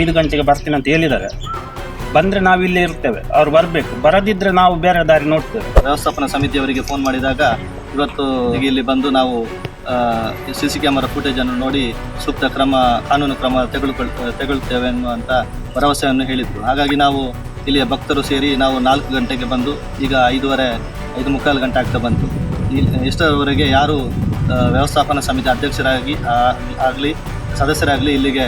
ಐದು ಗಂಟೆಗೆ ಬರ್ತೀನಿ ಅಂತ ಹೇಳಿದ್ದಾರೆ. ಬಂದರೆ ನಾವು ಇಲ್ಲೇ ಇರ್ತೇವೆ. ಅವ್ರು ಬರಬೇಕು. ಬರದಿದ್ದರೆ ನಾವು ಬೇರೆ ದಾರಿ ನೋಡ್ತೇವೆ. ವ್ಯವಸ್ಥಾಪನಾ ಸಮಿತಿಯವರಿಗೆ ಫೋನ್ ಮಾಡಿದಾಗ ಇವತ್ತು ಇಲ್ಲಿ ಬಂದು ನಾವು ಸಿ ಸಿ ಕ್ಯಾಮರಾ ಫುಟೇಜನ್ನು ನೋಡಿ ಸೂಕ್ತ ಕ್ರಮ, ಕಾನೂನು ಕ್ರಮ ತೆಗೆದುಕೊಳ್ ತೆಗೊಳ್ತೇವೆ ಅನ್ನುವಂಥ ಭರವಸೆಯನ್ನು ಹೇಳಿದರು. ಹಾಗಾಗಿ ನಾವು ಇಲ್ಲಿಯ ಭಕ್ತರು ಸೇರಿ ನಾವು ನಾಲ್ಕು ಗಂಟೆಗೆ ಬಂದು ಈಗ ಐದೂವರೆ, ಐದು ಮುಕ್ಕಾಲು ಗಂಟೆ ಆಗ್ತಾ ಬಂತು. ಇಲ್ಲಿ ಎಷ್ಟರವರೆಗೆ ಯಾರು ವ್ಯವಸ್ಥಾಪನಾ ಸಮಿತಿ ಅಧ್ಯಕ್ಷರಾಗಿ ಆಗಲಿ, ಸದಸ್ಯರಾಗಲಿ ಇಲ್ಲಿಗೆ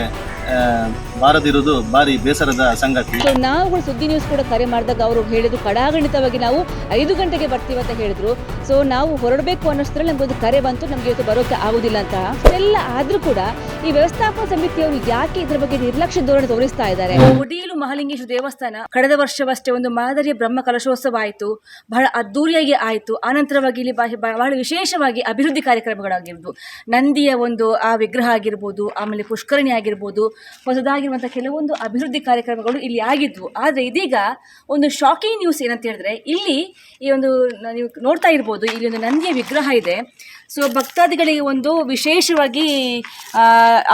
ಬಾರದಿರುವುದು ಭಾರಿ ಬೇಸರದ ಸಂಗತಿ. ಸೊ ನಾವುಗಳು ಸುದ್ದಿ ನ್ಯೂಸ್ ಕೂಡ ಕರೆ ಮಾಡಿದಾಗ ಅವರು ಹೇಳಿದ್ರು ಕಡಾಗಣಿತವಾಗಿ ನಾವು ಐದು ಗಂಟೆಗೆ ಬರ್ತೀವಿ ಅಂತ ಹೇಳಿದ್ರು. ಸೊ ನಾವು ಹೊರಡಬೇಕು ಅನ್ನೋಷ್ಟರಲ್ಲಿ ನಮಗೊಂದು ಕರೆ ಬಂತು ನಮಗೆ ಇವತ್ತು ಬರೋಕೆ ಆಗುದಿಲ್ಲ ಅಂತ. ಎಲ್ಲ ಆದ್ರೂ ಕೂಡ ಈ ವ್ಯವಸ್ಥಾಪಕ ಸಮಿತಿಯವರು ಯಾಕೆ ಇದ್ರ ಬಗ್ಗೆ ನಿರ್ಲಕ್ಷ್ಯ ಧೋರಣೆ ತೋರಿಸ್ತಾ ಇದ್ದಾರೆ? ಒಡಿಯಲು ಮಹಾಲಿಂಗೇಶ್ವರ ದೇವಸ್ಥಾನ ಕಳೆದ ವರ್ಷವಷ್ಟೇ ಒಂದು ಮಾದರಿಯ ಬ್ರಹ್ಮ ಕಲಶೋತ್ಸವ ಆಯಿತು ಬಹಳ ಅದ್ದೂರಿಯಾಗಿ ಆಯಿತು. ಆನಂತರವಾಗಿ ಇಲ್ಲಿ ಬಹಳ ವಿಶೇಷವಾಗಿ ಅಭಿವೃದ್ಧಿ ಕಾರ್ಯಕ್ರಮಗಳಾಗಿರ್ಬೋದು. ನಂದಿಯ ಒಂದು ಆ ವಿಗ್ರಹ ಆಗಿರ್ಬೋದು ಆಮೇಲೆ ಪುಷ್ಕರಣಿ ಆಗಿರ್ಬೋದು ಹೊಸದಾಗಿರುವಂಥ ಕೆಲವೊಂದು ಅಭಿವೃದ್ಧಿ ಕಾರ್ಯಕ್ರಮಗಳು ಇಲ್ಲಿ ಆಗಿದ್ವು. ಆದರೆ ಇದೀಗ ಒಂದು ಶಾಕಿಂಗ್ ನ್ಯೂಸ್ ಏನಂತ ಹೇಳಿದ್ರೆ, ಇಲ್ಲಿ ಈ ಒಂದು ನೀವು ನೋಡ್ತಾ ಇರ್ಬೋದು, ಇಲ್ಲಿ ಒಂದು ನಂದಿಯ ವಿಗ್ರಹ ಇದೆ. ಸೊ ಭಕ್ತಾದಿಗಳಿಗೆ ಒಂದು ವಿಶೇಷವಾಗಿ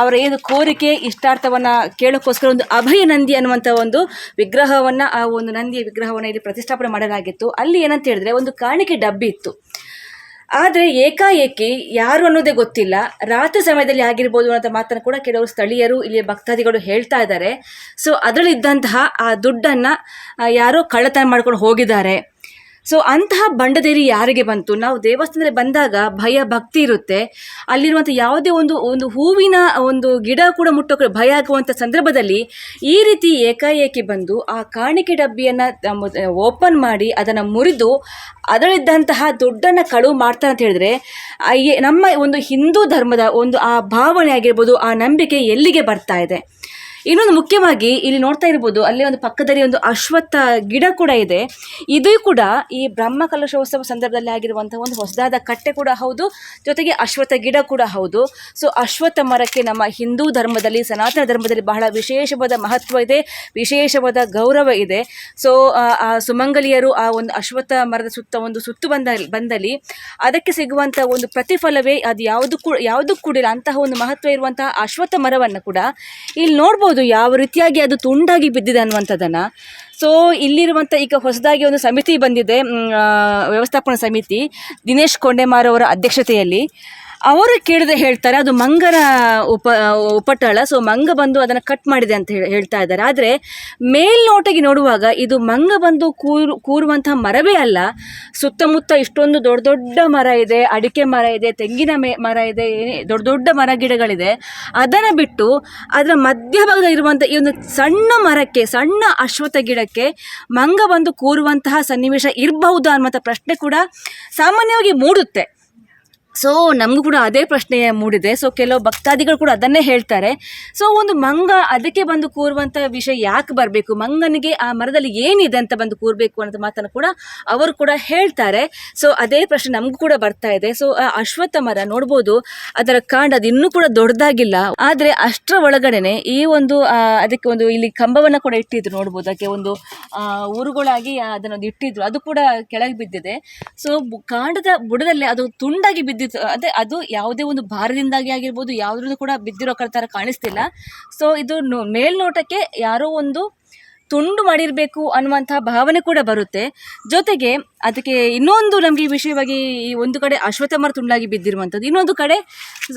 ಅವರ ಏನು ಕೋರಿಕೆ, ಇಷ್ಟಾರ್ಥವನ್ನು ಕೇಳೋಕ್ಕೋಸ್ಕರ ಒಂದು ಅಭಯ ನಂದಿ ಅನ್ನುವಂಥ ಒಂದು ವಿಗ್ರಹವನ್ನು, ಆ ಒಂದು ನಂದಿಯ ವಿಗ್ರಹವನ್ನು ಇಲ್ಲಿ ಪ್ರತಿಷ್ಠಾಪನೆ ಮಾಡಲಾಗಿತ್ತು. ಅಲ್ಲಿ ಏನಂತ ಹೇಳಿದ್ರೆ, ಒಂದು ಕಾಣಿಕೆ ಡಬ್ಬಿ ಇತ್ತು. ಆದರೆ ಏಕಾಏಕಿ ಯಾರು ಅನ್ನೋದೇ ಗೊತ್ತಿಲ್ಲ. ರಾತ್ರಿ ಸಮಯದಲ್ಲಿ ಆಗಿರ್ಬೋದು ಅನ್ನೋ ಮಾತನ್ನು ಕೂಡ ಕೆಲವರು ಸ್ಥಳೀಯರು, ಇಲ್ಲಿಯ ಭಕ್ತಾದಿಗಳು ಹೇಳ್ತಾ ಇದ್ದಾರೆ. ಸೊ ಅದರಲ್ಲಿದ್ದಂತಹ ಆ ದುಡ್ಡನ್ನು ಯಾರೋ ಕಳ್ಳತನ ಮಾಡ್ಕೊಂಡು ಹೋಗಿದ್ದಾರೆ. ಸೊ ಅಂತಹ ಬಂಡದೇರಿ ಯಾರಿಗೆ ಬಂತು? ನಾವು ದೇವಸ್ಥಾನದಲ್ಲಿ ಬಂದಾಗ ಭಯ, ಭಕ್ತಿ ಇರುತ್ತೆ. ಅಲ್ಲಿರುವಂಥ ಯಾವುದೇ ಒಂದು ಒಂದು ಹೂವಿನ ಒಂದು ಗಿಡ ಕೂಡ ಮುಟ್ಟೋಕೆ ಭಯ ಆಗುವಂಥ ಸಂದರ್ಭದಲ್ಲಿ ಈ ರೀತಿ ಏಕಾಏಕಿ ಬಂದು ಆ ಕಾಣಿಕೆ ಡಬ್ಬಿಯನ್ನು ಓಪನ್ ಮಾಡಿ ಅದನ್ನು ಮುರಿದು ಅದರಲ್ಲಿದ್ದಂತಹ ದುಡ್ಡನ್ನು ಕಳುವು ಮಾಡ್ತಾರೆ ಅಂತ ಹೇಳಿದ್ರೆ ನಮ್ಮ ಒಂದು ಹಿಂದೂ ಧರ್ಮದ ಒಂದು ಆ ಭಾವನೆ ಆಗಿರ್ಬೋದು, ಆ ನಂಬಿಕೆ ಎಲ್ಲಿಗೆ ಬರ್ತಾ ಇದೆ? ಇನ್ನೊಂದು ಮುಖ್ಯವಾಗಿ ಇಲ್ಲಿ ನೋಡ್ತಾ ಇರ್ಬೋದು, ಅಲ್ಲಿ ಒಂದು ಪಕ್ಕದಲ್ಲಿ ಒಂದು ಅಶ್ವತ್ಥ ಗಿಡ ಕೂಡ ಇದೆ. ಇದು ಕೂಡ ಈ ಬ್ರಹ್ಮ ಕಲಶೋತ್ಸವ ಸಂದರ್ಭದಲ್ಲಿ ಆಗಿರುವಂತಹ ಒಂದು ಹೊಸದಾದ ಕಟ್ಟೆ ಕೂಡ ಹೌದು, ಜೊತೆಗೆ ಅಶ್ವತ್ಥ ಗಿಡ ಕೂಡ ಹೌದು. ಸೊ ಅಶ್ವತ್ಥ ಮರಕ್ಕೆ ನಮ್ಮ ಹಿಂದೂ ಧರ್ಮದಲ್ಲಿ, ಸನಾತನ ಧರ್ಮದಲ್ಲಿ ಬಹಳ ವಿಶೇಷವಾದ ಮಹತ್ವ ಇದೆ, ವಿಶೇಷವಾದ ಗೌರವ ಇದೆ. ಸೊ ಆ ಸುಮಂಗಲಿಯರು ಆ ಒಂದು ಅಶ್ವತ್ಥ ಮರದ ಸುತ್ತ ಒಂದು ಸುತ್ತು ಬಂದ ಬಂದಲ್ಲಿ ಅದಕ್ಕೆ ಸಿಗುವಂತಹ ಒಂದು ಪ್ರತಿಫಲವೇ, ಅದು ಯಾವುದು ಕೂಡ ಯಾವುದಕ್ಕೂ ಕೂಡಿಲ್ಲ, ಅಂತಹ ಒಂದು ಮಹತ್ವ ಇರುವಂತಹ ಅಶ್ವತ್ಥ ಮರವನ್ನು ಕೂಡ ಇಲ್ಲಿ ನೋಡ್ಬೋದು. ಯಾವ ರೀತಿಯಾಗಿ ಅದು ತುಂಡಾಗಿ ಬಿದ್ದಿದೆ ಅನ್ನುವಂಥದ್ದನ್ನು. ಸೊ ಇಲ್ಲಿರುವಂಥ ಈಗ ಹೊಸದಾಗಿ ಒಂದು ಸಮಿತಿ ಬಂದಿದೆ ವ್ಯವಸ್ಥಾಪನಾ ಸಮಿತಿ, ದಿನೇಶ್ ಕೊಂಡೆಮಾರ್ ಅವರ ಅಧ್ಯಕ್ಷತೆಯಲ್ಲಿ. ಅವರು ಕೇಳಿದ್ರೆ ಹೇಳ್ತಾರೆ, ಅದು ಮಂಗರ ಉಪ, ಉಪಟಳ ಸೊ ಮಂಗ ಬಂದು ಅದನ್ನು ಕಟ್ ಮಾಡಿದೆ ಅಂತ ಹೇಳಿ, ಹೇಳ್ತಾ ಇದ್ದಾರೆ. ಆದರೆ ಮೇಲ್ನೋಟಕ್ಕೆ ನೋಡುವಾಗ ಇದು ಮಂಗ ಬಂದು ಕೂರು ಕೂರುವಂತಹ ಮರವೇ ಅಲ್ಲ, ಸುತ್ತಮುತ್ತ ಇಷ್ಟೊಂದು ದೊಡ್ಡ ದೊಡ್ಡ ಮರ ಇದೆ, ಅಡಿಕೆ ಮರ ಇದೆ, ತೆಂಗಿನ ಮೇ, ಮರ ಇದೆ ದೊಡ್ಡ ದೊಡ್ಡ ಮರ ಗಿಡಗಳಿದೆ. ಅದನ್ನು ಬಿಟ್ಟು ಅದರ ಮಧ್ಯಭಾಗದಲ್ಲಿ ಇರುವಂಥ ಈ ಒಂದು ಸಣ್ಣ ಮರಕ್ಕೆ, ಸಣ್ಣ ಅಶ್ವಥ ಗಿಡಕ್ಕೆ ಮಂಗ ಬಂದು ಕೂರುವಂತಹ ಸನ್ನಿವೇಶ ಇರಬಹುದು ಅನ್ನುವಂಥ ಪ್ರಶ್ನೆ ಕೂಡ ಸಾಮಾನ್ಯವಾಗಿ ಮೂಡುತ್ತೆ. ಸೊ ನಮಗೂ ಕೂಡ ಅದೇ ಪ್ರಶ್ನೆ ಮೂಡಿದೆ. ಸೊ ಕೆಲವು ಭಕ್ತಾದಿಗಳು ಕೂಡ ಅದನ್ನೇ ಹೇಳ್ತಾರೆ. ಸೊ ಒಂದು ಮಂಗ ಅದಕ್ಕೆ ಬಂದು ಕೂರುವಂಥ ವಿಷಯ ಯಾಕೆ ಬರಬೇಕು? ಮಂಗನಿಗೆ ಆ ಮರದಲ್ಲಿ ಏನಿದೆ ಅಂತ ಬಂದು ಕೂರಬೇಕು ಅನ್ನೋದು ಮಾತನ್ನು ಕೂಡ ಅವರು ಕೂಡ ಹೇಳ್ತಾರೆ. ಸೊ ಅದೇ ಪ್ರಶ್ನೆ ನಮಗೂ ಕೂಡ ಬರ್ತಾ ಇದೆ. ಸೊ ಆ ಅಶ್ವತ್ಥ ಮರ ನೋಡ್ಬೋದು. ಅದರ ಕಾಂಡ ಅದು ಇನ್ನೂ ಕೂಡ ದೊಡ್ಡದಾಗಿಲ್ಲ. ಆದರೆ ಅಷ್ಟರ ಒಳಗಡೆನೆ ಈ ಒಂದು ಅದಕ್ಕೆ ಒಂದು ಇಲ್ಲಿ ಕಂಬವನ್ನು ಕೂಡ ಇಟ್ಟಿದ್ರು ನೋಡ್ಬೋದು. ಅದಕ್ಕೆ ಒಂದು ಊರುಗಳಾಗಿ ಅದನ್ನೊಂದು ಇಟ್ಟಿದ್ರು. ಅದು ಕೂಡ ಕೆಳಗೆ ಬಿದ್ದಿದೆ. ಸೊ ಕಾಂಡದ ಬುಡದಲ್ಲಿ ಅದು ತುಂಡಾಗಿ ಬಿದ್ದಿತ್ತು. ಅದೇ ಅದು ಯಾವುದೇ ಒಂದು ಭಾರದಿಂದಾಗಿ ಆಗಿರ್ಬೋದು, ಯಾವುದ್ರಲ್ಲೂ ಕೂಡ ಬಿದ್ದಿರೋ ಥರ ಕಾಣಿಸ್ತಿಲ್ಲ. ಸೊ ಇದು ಮೇಲ್ನೋಟಕ್ಕೆ ಯಾರೋ ಒಂದು ತುಂಡು ಮಾಡಿರಬೇಕು ಅನ್ನುವಂಥ ಭಾವನೆ ಕೂಡ ಬರುತ್ತೆ. ಜೊತೆಗೆ ಅದಕ್ಕೆ ಇನ್ನೊಂದು ನಮಗೆ ವಿಷಯವಾಗಿ ಈ ಒಂದು ಕಡೆ ಅಶ್ವತ್ಥ ಮರ ತುಂಡಾಗಿ ಬಿದ್ದಿರುವಂಥದ್ದು. ಇನ್ನೊಂದು ಕಡೆ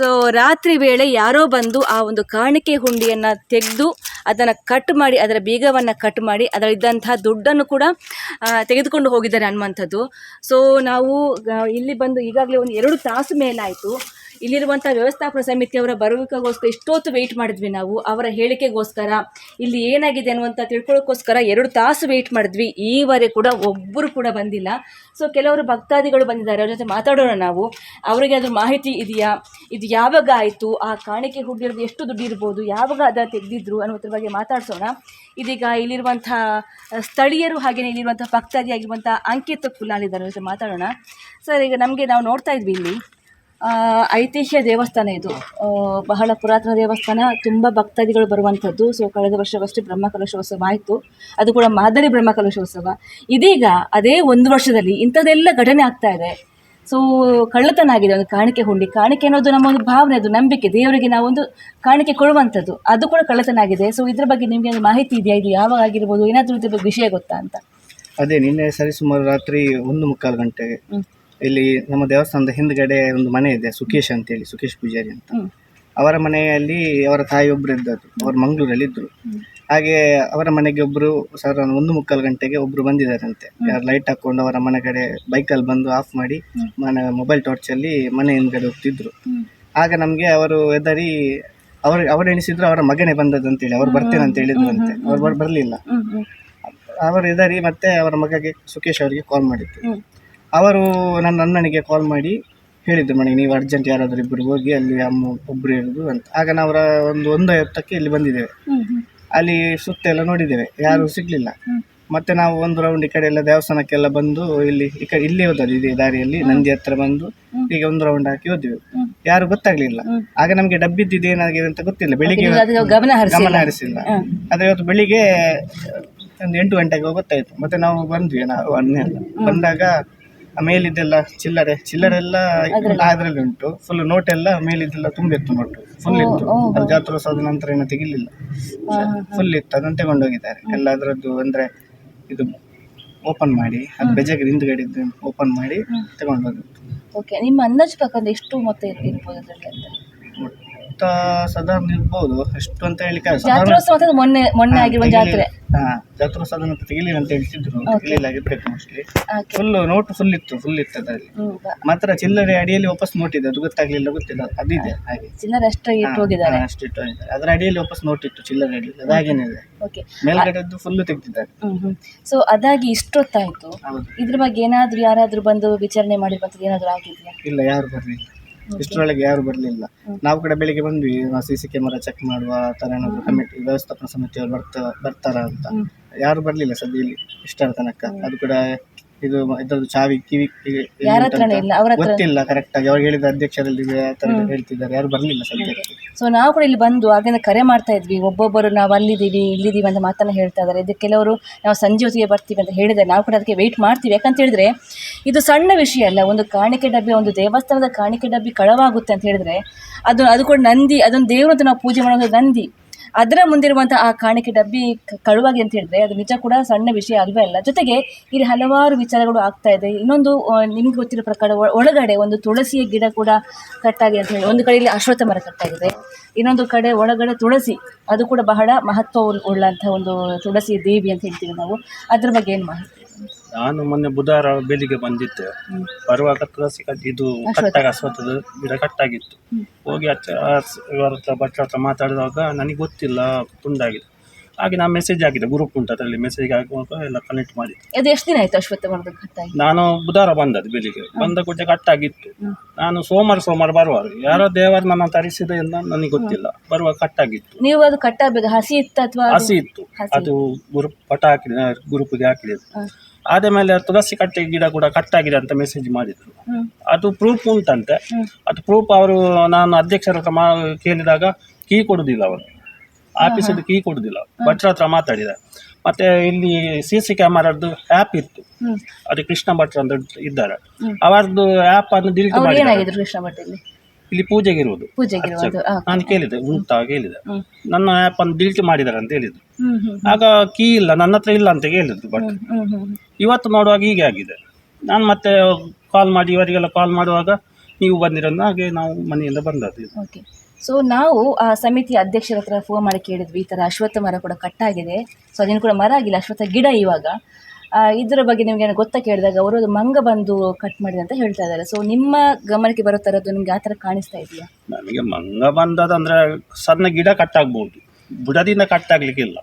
ಸೊ ರಾತ್ರಿ ವೇಳೆ ಯಾರೋ ಬಂದು ಆ ಒಂದು ಕಾಣಿಕೆ ಹುಂಡಿಯನ್ನು ತೆಗೆದು ಅದನ್ನು ಕಟ್ ಮಾಡಿ, ಅದರ ಬೀಗವನ್ನು ಕಟ್ ಮಾಡಿ, ಅದರಲ್ಲಿದ್ದಂತಹ ದುಡ್ಡನ್ನು ಕೂಡ ತೆಗೆದುಕೊಂಡು ಹೋಗಿದ್ದಾರೆ ಅನ್ನುವಂಥದ್ದು. ಸೊ ನಾವು ಇಲ್ಲಿ ಬಂದು ಈಗಾಗಲೇ ಒಂದು ಎರಡು ತಾಸು ಮೇಲಾಯಿತು. ಇಲ್ಲಿರುವಂಥ ಸಮಿತಿ ಸಮಿತಿಯವರ ಬರುವಿಕೆಗೋಸ್ಕರ ಇಷ್ಟೊತ್ತು ವೆಯ್ಟ್ ಮಾಡಿದ್ವಿ ನಾವು. ಅವರ ಹೇಳಿಕೆಗೋಸ್ಕರ, ಇಲ್ಲಿ ಏನಾಗಿದೆ ಅನ್ನುವಂಥ ತಿಳ್ಕೊಳ್ಳೋಕ್ಕೋಸ್ಕರ ಎರಡು ತಾಸು ವೆಯ್ಟ್ ಮಾಡಿದ್ವಿ. ಈವರೆ ಕೂಡ ಒಬ್ಬರು ಕೂಡ ಬಂದಿಲ್ಲ. ಸೊ ಕೆಲವರು ಭಕ್ತಾದಿಗಳು ಬಂದಿದ್ದಾರೆ. ಅವ್ರ ಜೊತೆ ಮಾತಾಡೋಣ ನಾವು. ಅವರಿಗೆ ಅದ್ರ ಮಾಹಿತಿ ಇದೆಯಾ? ಇದು ಯಾವಾಗ ಆಯಿತು? ಆ ಕಾಣಿಕೆ ಹೋಗಿರೋದು ಎಷ್ಟು ದುಡ್ಡು ಇರ್ಬೋದು? ಯಾವಾಗ ಅದನ್ನು ತೆಗೆದಿದ್ರು ಅನ್ನೋದ್ರ ಬಗ್ಗೆ ಮಾತಾಡ್ಸೋಣ. ಇದೀಗ ಇಲ್ಲಿರುವಂಥ ಸ್ಥಳೀಯರು ಹಾಗೆಯೇ ಇಲ್ಲಿರುವಂಥ ಭಕ್ತಾದಿ ಆಗಿರುವಂಥ ಅಂಕಿತ ಕುಲಾಲಿದ್ದಾರೆ. ಅವ್ರ ಜೊತೆ ಮಾತಾಡೋಣ. ಸರ್, ಈಗ ನಮಗೆ ನಾವು ನೋಡ್ತಾ ಇದ್ವಿ ಇಲ್ಲಿ. ಐತಿಹ್ಯ ದೇವಸ್ಥಾನ ಇದು. ಬಹಳ ಪುರಾತನ ದೇವಸ್ಥಾನ ತುಂಬ ಭಕ್ತಾದಿಗಳು ಬರುವಂಥದ್ದು. ಸೊ ಕಳೆದ ವರ್ಷವಷ್ಟೇ ಬ್ರಹ್ಮಕಲಶೋತ್ಸವ ಆಯಿತು. ಅದು ಕೂಡ ಮಾದರಿ ಬ್ರಹ್ಮಕಲಶೋತ್ಸವ. ಇದೀಗ ಅದೇ ಒಂದು ವರ್ಷದಲ್ಲಿ ಇಂಥದ್ದೆಲ್ಲ ಘಟನೆ ಆಗ್ತಾ ಇದೆ. ಸೊ ಕಳ್ಳತನ ಆಗಿದೆ ಒಂದು ಕಾಣಿಕೆ ಹುಂಡಿ. ಕಾಣಿಕೆ ಅನ್ನೋದು ನಮ್ಮ ಒಂದು ಭಾವನೆ ಅದು ನಂಬಿಕೆ. ದೇವರಿಗೆ ನಾವೊಂದು ಕಾಣಿಕೆ ಕೊಡುವಂಥದ್ದು. ಅದು ಕೂಡ ಕಳ್ಳತನ ಆಗಿದೆ ಸೊ ಇದ್ರ ಬಗ್ಗೆ ನಿಮಗೆ ಒಂದು ಮಾಹಿತಿ ಇದೆಯಾ? ಇದು ಯಾವಾಗ ಆಗಿರ್ಬೋದು? ಏನಾದರೂ ಇದ್ರ ಬಗ್ಗೆ ವಿಷಯ ಗೊತ್ತಾ ಅಂತ? ಅದೇ ನಿನ್ನೆ ಸರಿಸುಮಾರು ರಾತ್ರಿ ಒಂದು ಮುಕ್ಕಾಲು ಗಂಟೆಗೆ. ಇಲ್ಲಿ ನಮ್ಮ ದೇವಸ್ಥಾನದ ಹಿಂದ್ಗಡೆ ಒಂದು ಮನೆ ಇದೆ ಸುಖೇಶ್ ಅಂತೇಳಿ ಸುಖೇಶ್ ಪೂಜಾರಿ ಅಂತ. ಅವರ ಮನೆಯಲ್ಲಿ ಅವರ ತಾಯಿ ಒಬ್ಬರು ಇದ್ದದ್ದು ಅವರು ಮಂಗಳೂರಲ್ಲಿ ಇದ್ದರು ಹಾಗೆ ಅವರ ಮನೆಗೆ ಒಬ್ಬರು ಸರ್ ಒಂದು ಮುಕ್ಕಾಲು ಗಂಟೆಗೆ ಒಬ್ಬರು ಬಂದಿದ್ದಾರಂತೆ. ಯಾರು ಲೈಟ್ ಹಾಕೊಂಡು ಅವರ ಮನೆ ಕಡೆ ಬೈಕಲ್ಲಿ ಬಂದು ಆಫ್ ಮಾಡಿ ಮನೆ ಮೊಬೈಲ್ ಟಾರ್ಚಲ್ಲಿ ಮನೆ ಹಿಂದ್ಗಡೆ ಹೋಗ್ತಿದ್ರು. ಆಗ ನಮಗೆ ಅವರು ಎದರಿ ಅವರು ಅವರು ಎಣಿಸಿದ್ರು ಅವರ ಮಗನೇ ಬಂದದ್ದು ಅಂತೇಳಿ ಅವ್ರು ಬರ್ತೇನೆ ಅಂತ ಹೇಳಿದ್ರು ಅಂತೆ ಅವ್ರು ಬರ್ ಬರಲಿಲ್ಲ. ಅವರು ಇದರಿ ಮತ್ತೆ ಅವರ ಮಗಗೆ ಸುಖೇಶ್ ಅವರಿಗೆ ಕಾಲ್ ಮಾಡಿದ್ರು. ಅವರು ನನ್ನ ಅಣ್ಣನಿಗೆ ಕಾಲ್ ಮಾಡಿ ಹೇಳಿದರು ಮನೆಗೆ ನೀವು ಅರ್ಜೆಂಟ್ ಯಾರಾದರೂ ಇಬ್ಬರು ಹೋಗಿ ಅಲ್ಲಿ ಅಮ್ಮ ಒಬ್ಬರು ಇರೋದು ಅಂತ. ಆಗ ನಾವು ರ- ಒಂದು ಒಂದು ಐವತ್ತಕ್ಕೆ ಇಲ್ಲಿ ಬಂದಿದ್ದೇವೆ. ಅಲ್ಲಿ ಸುತ್ತ ಎಲ್ಲ ನೋಡಿದ್ದೇವೆ ಯಾರೂ ಸಿಗ್ಲಿಲ್ಲ ಮತ್ತೆ ನಾವು ಒಂದು ರೌಂಡ್ ಈ ಕಡೆ ಎಲ್ಲ ದೇವಸ್ಥಾನಕ್ಕೆಲ್ಲ ಬಂದು ಇಲ್ಲಿ ಈ ಕಡೆ ಇಲ್ಲಿ ಹೋದದ್ದು ಇದೇ ದಾರಿಯಲ್ಲಿ ನಂದಿ ಹತ್ರ ಬಂದು ಈಗ ಒಂದು ರೌಂಡ್ ಹಾಕಿ ಹೋದ್ವಿ. ಯಾರು ಗೊತ್ತಾಗ್ಲಿಲ್ಲ. ಆಗ ನಮಗೆ ಡಬ್ಬಿದ್ದು ಏನಾಗಿದೆ ಅಂತ ಗೊತ್ತಿಲ್ಲ. ಬೆಳಿಗ್ಗೆ ನೀವು ಗಮನ ಹರಿಸಿಲ್ಲ. ಗಮನ ಹರಿಸಿಲ್ಲ. ಆದ್ರೆ ಇವತ್ತು ಬೆಳಿಗ್ಗೆ ಒಂದು ಎಂಟು ಗಂಟೆಗೆ ಗೊತ್ತಾಯ್ತು. ಮತ್ತೆ ನಾವು ಬಂದ್ವಿ ನಾವು ಅನ್ನೆಲ್ಲ ಬಂದಾಗ ಮೇಲಿದ್ದೆಲ್ಲ ಚಿಲ್ಲರೆ ಚಿಲ್ಲರೆ ಎಲ್ಲ ಅದರಲ್ಲಿ ಉಂಟು. ಫುಲ್ ನೋಟ್ ಎಲ್ಲ ಮೇಲಿದ್ದೆಲ್ಲ ತುಂಬಿತ್ತು ನೋಟು ಫುಲ್ ಇತ್ತು. ಅದು ಜಾತ್ರೋತ್ಸವದ ನಂತರ ಏನು ತೆಗಿಲಿಲ್ಲ. ಫುಲ್ ಇತ್ತು. ಅದನ್ನು ತಗೊಂಡೋಗಿದ್ದಾರೆ. ಎಲ್ಲ ಅದರದ್ದು ಅಂದ್ರೆ ಇದು ಓಪನ್ ಮಾಡಿ ಅದು ಬೆಜಗೆ ಹಿಂದ್ಗಡೆ ಓಪನ್ ಮಾಡಿ ತಗೊಂಡೋಗಿತ್ತು ಓಕೆ ನಿಮ್ಮ ಅಂದಾಜು ಪ್ರಕಾರ ಎಷ್ಟು ಮೊತ್ತ ಇರ್ಬೋದು ಅದರಲ್ಲಿ ಅಂತ? ಮೊತ್ತ ಸಾಧಾರಣ ಇರ್ಬೋದು. ಎಷ್ಟು ಅಂತ ಹೇಳಿಕ್ಕೆ ಆಗಲ್ಲ. ಸಾಧಾರಣ ಜಾತ್ರೋತ್ಸವ ಅಂತ ಮೊನ್ನೆ ಮೊನ್ನೆ ಆಗಿರುವ ಜಾತ್ರೆ. ಹಾ ಜಾತ್ರೋತ್ಸವದ ನಂತರ ತೆಗಿಲಿಲ್ಲ ಅಂತ ಹೇಳ್ತಿದ್ರು. ತೆಗಿಲಿಲ್ಲ ಆಗಿರ್ಬೇಕು mostly okay full note full ಇತ್ತು ಫುಲ್ ಇತ್ತು ಅದರಲ್ಲಿ. ಮಾತ್ರ ಚಿಲ್ಲರೆ ಅಡಿಯಲ್ಲಿ ವಾಪಸ್ ನೋಟ್ ಇದೆ ಅದು ಗೊತ್ತಾಗ್ಲಿಲ್ಲ ಗೊತ್ತಿಲ್ಲ. ಅದಿದೆ ಹಾಗೆ. ಚಿಲ್ಲರೆ ಅಷ್ಟೇ ಇಟ್ಟು ಹೋಗಿದ್ದಾರೆ ಹಾ, ಅಷ್ಟಿಟ್ಟು ಹೋಗಿದ್ದಾರೆ. ಅದರ ಅಡಿಯಲ್ಲಿ ವಾಪಸ್ ನೋಟ್ ಇತ್ತು ಚಿಲ್ಲರೆ ಅಡಿಯಲ್ಲಿ. ಅದಾಗೇನೆ ಇದೆ. ಓಕೆ ಮೇಲ್ಗಡೆದ್ದು ಫುಲ್ ತೆಗ್ದಿದ್ದಾರೆ. ಹ್ಮ್ ಹ್ಮ್. ಸೊ ಅದಾಗಿ ಇಷ್ಟೊತ್ತಾಯ್ತು? ಹೌದು. ಇದ್ರ ಬಗ್ಗೆ ಏನಾದ್ರೂ ಯಾರಾದ್ರೂ ಬಂದು ವಿಚಾರಣೆ ಮಾಡಿರುವಂಥದ್ದು ಏನಾದ್ರೂ ಆಗಿದೆಯಾ? ಇಲ್ಲ ಯಾರು ಬರಲಿಲ್ಲ. ಇಷ್ಟರೊಳಗೆ ಯಾರು ಬರಲಿಲ್ಲ. ನಾವು ಕೂಡ ಬೆಳಿಗ್ಗೆ ಬಂದ್ವಿ. ಸಿ ಸಿ ಕ್ಯಾಮರಾ ಚೆಕ್ ಮಾಡುವ ಆ ಥರ ಏನಾದರೂ ಕಮಿಟಿ ವ್ಯವಸ್ಥಾಪನಾ ಸಮಿತಿಯವರು ಬರ್ತಾ ಬರ್ತಾರ ಅಂತ. ಯಾರು ಬರಲಿಲ್ಲ ಸದ್ಯ ಇಲ್ಲಿ ಇಷ್ಟರ ತನಕ. ಅದು ಕೂಡ ಇದು ಇದ್ರದ್ದು ಚಾವಿ ಕಿವಿ ಯಾರ ಇಲ್ಲ ಅವ್ರ ಹತ್ರ ಗೊತ್ತಿಲ್ಲ ಕರೆಕ್ಟ್ ಆಗಿ. ಅವ್ರು ಹೇಳಿದ ಅಧ್ಯಕ್ಷರಲ್ಲಿ ಆ ಥರ ಹೇಳ್ತಿದ್ದಾರೆ. ಯಾರು ಬರಲಿಲ್ಲ ಸದ್ಯಕ್ಕೆ. ಸೊ ನಾವು ಕೂಡ ಇಲ್ಲಿ ಬಂದು ಆಗಿಂದ ಕರೆ ಮಾಡ್ತಾ ಇದ್ವಿ. ಒಬ್ಬೊಬ್ಬರು ನಾವು ಅಲ್ಲಿದ್ದೀವಿ ಇಲ್ಲಿದ್ದೀವಿ ಅಂತ ಮಾತನ್ನ ಹೇಳ್ತಾ ಇದ್ದಾರೆ. ಇದು ಕೆಲವರು ನಾವು ಸಂಜೆ ಹೊತ್ತಿಗೆ ಬರ್ತೀವಿ ಅಂತ ಹೇಳಿದ್ದಾರೆ ನಾವು ಕೂಡ ಅದಕ್ಕೆ ವೆಯ್ಟ್ ಮಾಡ್ತೀವಿ. ಯಾಕಂತ ಹೇಳಿದ್ರೆ ಇದು ಸಣ್ಣ ವಿಷಯ ಅಲ್ಲ. ಒಂದು ಕಾಣಿಕೆ ಡಬ್ಬಿ ಒಂದು ದೇವಸ್ಥಾನದ ಕಾಣಿಕೆ ಡಬ್ಬಿ ಕಳವಾಗುತ್ತೆ ಅಂತ ಹೇಳಿದ್ರೆ ಅದು ಅದು ಕೂಡ ನಂದಿ ಅದೊಂದು ದೇವರು ಅಂತ ನಾವು ಪೂಜೆ ಮಾಡೋದು ನಂದಿ. ಅದರ ಮುಂದಿರುವಂಥ ಆ ಕಾಣಿಕೆ ಡಬ್ಬಿ ಕಳುವಾಗಿ ಅಂತ ಹೇಳಿದ್ರೆ ಅದು ನಿಜ ಕೂಡ ಸಣ್ಣ ವಿಷಯ ಅಲ್ವೇ ಅಲ್ಲ. ಜೊತೆಗೆ ಇಲ್ಲಿ ಹಲವಾರು ವಿಚಾರಗಳು ಆಗ್ತಾ ಇದೆ. ಇನ್ನೊಂದು ನಿಮ್ಗೆ ಗೊತ್ತಿರೋ ಪ್ರಕಾರ ಒಳಗಡೆ ಒಂದು ತುಳಸಿಯ ಗಿಡ ಕೂಡ ಕಟ್ಟಾಗಿದೆ ಅಂತ ಹೇಳಿ. ಒಂದು ಕಡೆಯಲ್ಲಿ ಅಶ್ವತ್ಥ ಮರ ಕಟ್ಟಾಗಿದೆ. ಇನ್ನೊಂದು ಕಡೆ ಒಳಗಡೆ ತುಳಸಿ, ಅದು ಕೂಡ ಬಹಳ ಮಹತ್ವ ಉಳ್ಳಂಥ ಒಂದು ತುಳಸಿ ದೇವಿ ಅಂತ ಹೇಳ್ತೀವಿ ನಾವು. ಅದ್ರ ಬಗ್ಗೆ ಏನು ಮಾಹಿತಿ? ನಾನು ಮೊನ್ನೆ ಬುಧವಾರ ಬೆಳಿಗ್ಗೆ ಬಂದಿದ್ದೆ. ಬರುವಾಗ ತುಳಸಿ ಕಟ್ಟಿ ಇದು ಕಟ್ಟಾಗಿ ಅಶ್ವತ್ಥದ ಗಿಡ ಕಟ್ಟಾಗಿತ್ತು. ಹೋಗಿ ಹಚ್ಚ ಇವರ ಹತ್ರ ಭಟ್ರ ಹತ್ರ ಮಾತಾಡಿದಾಗ ನನಗೆ ಗೊತ್ತಿಲ್ಲ ತುಂಡಾಗಿದೆ ಹಾಗೆ ನಾನು ಮೆಸೇಜ್ ಆಗಿದೆ ಗ್ರೂಪ್ ಉಂಟು ಅದರಲ್ಲಿ ಮೆಸೇಜ್ ಆಗುವಾಗ ಎಲ್ಲ ಕನೆಕ್ಟ್ ಮಾಡಿ ಅದು ಎಷ್ಟು ದಿನ ಆಯ್ತು ಅಶ್ವತ್ಥ ಮರದ ಕಟ್ಟಾಗಿ? ನಾನು ಬುಧವಾರ ಬಂದದ್ದು ಬೆಳಿಗ್ಗೆ. ಬಂದ ಕೂಡಲೇ ಕಟ್ಟಾಗಿತ್ತು. ನಾನು ಸೋಮವಾರ ಸೋಮವಾರ ಬರುವಾರು ಯಾರೋ ದೇವರು ನನ್ನ ತರಿಸಿದೆ ಎಲ್ಲ ನನಗೆ ಗೊತ್ತಿಲ್ಲ. ಬರುವ ಕಟ್ಟಾಗಿತ್ತು. ನೀವು ಅದು ಕಟ್ಟಾಗಬೇಕು ಹಸಿ ಇತ್ತು ಅಥವಾ ಹಸಿ ಇತ್ತು. ಅದು ಗ್ರೂಪ್ ಪಟ ಹಾಕಿದೆ ಗ್ರೂಪ್ಗೆ ಹಾಕಿದೆ. ಆದ ಮೇಲೆ ತುಳಸಿ ಕಟ್ಟೆ ಗಿಡ ಕೂಡ ಕಟ್ಟಾಗಿದೆ ಅಂತ ಮೆಸೇಜ್ ಮಾಡಿದ್ರು. ಅದು ಪ್ರೂಫ್ ಉಂಟಂತೆ. ಅದು ಪ್ರೂಫ್ ಅವರು ನಾನು ಅಧ್ಯಕ್ಷರ ಹತ್ರ ಮಾ ಕೇಳಿದಾಗ ಕೀ ಕೊಡುವುದಿಲ್ಲ ಅವರು. ಆಫೀಸದ್ದು ಕೀ ಕೊಡುವುದಿಲ್ಲ ಭಟ್ರ ಹತ್ರ ಮಾತಾಡಿದ. ಮತ್ತೆ ಇಲ್ಲಿ ಸಿ ಸಿ ಕ್ಯಾಮರಾದ್ದು ಆ್ಯಪ್ ಇತ್ತು. ಅದು ಕೃಷ್ಣ ಭಟ್ರ ಅಂತ ಇದ್ದಾರೆ. ಅವರದ್ದು ಆ್ಯಪ್ ಅನ್ನು ಡಿಲೀಟ್ ಮಾಡಿ ಕೃಷ್ಣ ಭಟ್ಟಲ್ಲಿ ಇಲ್ಲಿ ಪೂಜೆಗೆ ಇರುವುದು. ಆ. ನಾನು ಕೇಳಿದೆ ಉಂಟಾ ಕೇಳಿದೆ ನನ್ನ ಆ್ಯಪ್ ಅನ್ನು ಡಿಲೀಟ್ ಮಾಡಿದ್ದಾರೆ ಅಂತ ಹೇಳಿದ್ರು ಹ್ಮ್ ಹ್ಮ್ ಆಗ ಕೀ ಇಲ್ಲ ನನ್ನ ಹತ್ರ ಇಲ್ಲ ಅಂತ ಹೇಳಿದ್ರು ಬಟ್ ಹ್ಮ್ ಹ್ಮ್ ಹ್ಮ್ ಇವತ್ತು ನೋಡುವಾಗ ಹೀಗೆ ಆಗಿದೆ. ನಾನು ಮತ್ತೆ ಕಾಲ್ ಮಾಡಿ ಇವರಿಗೆಲ್ಲ ಕಾಲ್ ಮಾಡುವಾಗ ನೀವು ಬಂದಿರೋದು ಹಾಗೆ ನಾವು ಮನೆಯಿಂದ ಬಂದದ್ದು ಇದು. ಓಕೆ ಸೊ ನಾವು ಆ ಸಮಿತಿ ಅಧ್ಯಕ್ಷರ ಹತ್ರ ಫೋನ್ ಮಾಡಿ ಕೇಳಿದ್ವಿ. ಈ ಥರ ಅಶ್ವತ್ಥ ಮರ ಕೂಡ ಕಟ್ಟಾಗಿದೆ. ಸೊ ಅದೇನು ಕೂಡ ಮರ ಆಗಿಲ್ಲ ಅಶ್ವತ್ಥ ಗಿಡ ಇವಾಗ. ಇದರ ಬಗ್ಗೆ ನಿಮ್ಗೆ ಏನೋ ಗೊತ್ತಾ ಕೇಳಿದಾಗ ಅವರು ಅದು ಮಂಗ ಬಂದು ಕಟ್ ಮಾಡಿದೆ ಅಂತ ಹೇಳ್ತಾ ಇದ್ದಾರೆ. ಸೊ ನಿಮ್ಮ ಗಮನಕ್ಕೆ ಬರೋ ಥರದ್ದು ನಿಮ್ಗೆ ಆ ಥರ ಕಾಣಿಸ್ತಾ ಇದೆಯಾ? ನಮಗೆ ಮಂಗ ಬಂದದಂದ್ರೆ ಸಣ್ಣ ಗಿಡ ಕಟ್ಟಾಗ್ಬೋದು ಬುಡದಿಂದ ಕಟ್ಟಾಗ್ಲಿಕ್ಕಿಲ್ಲ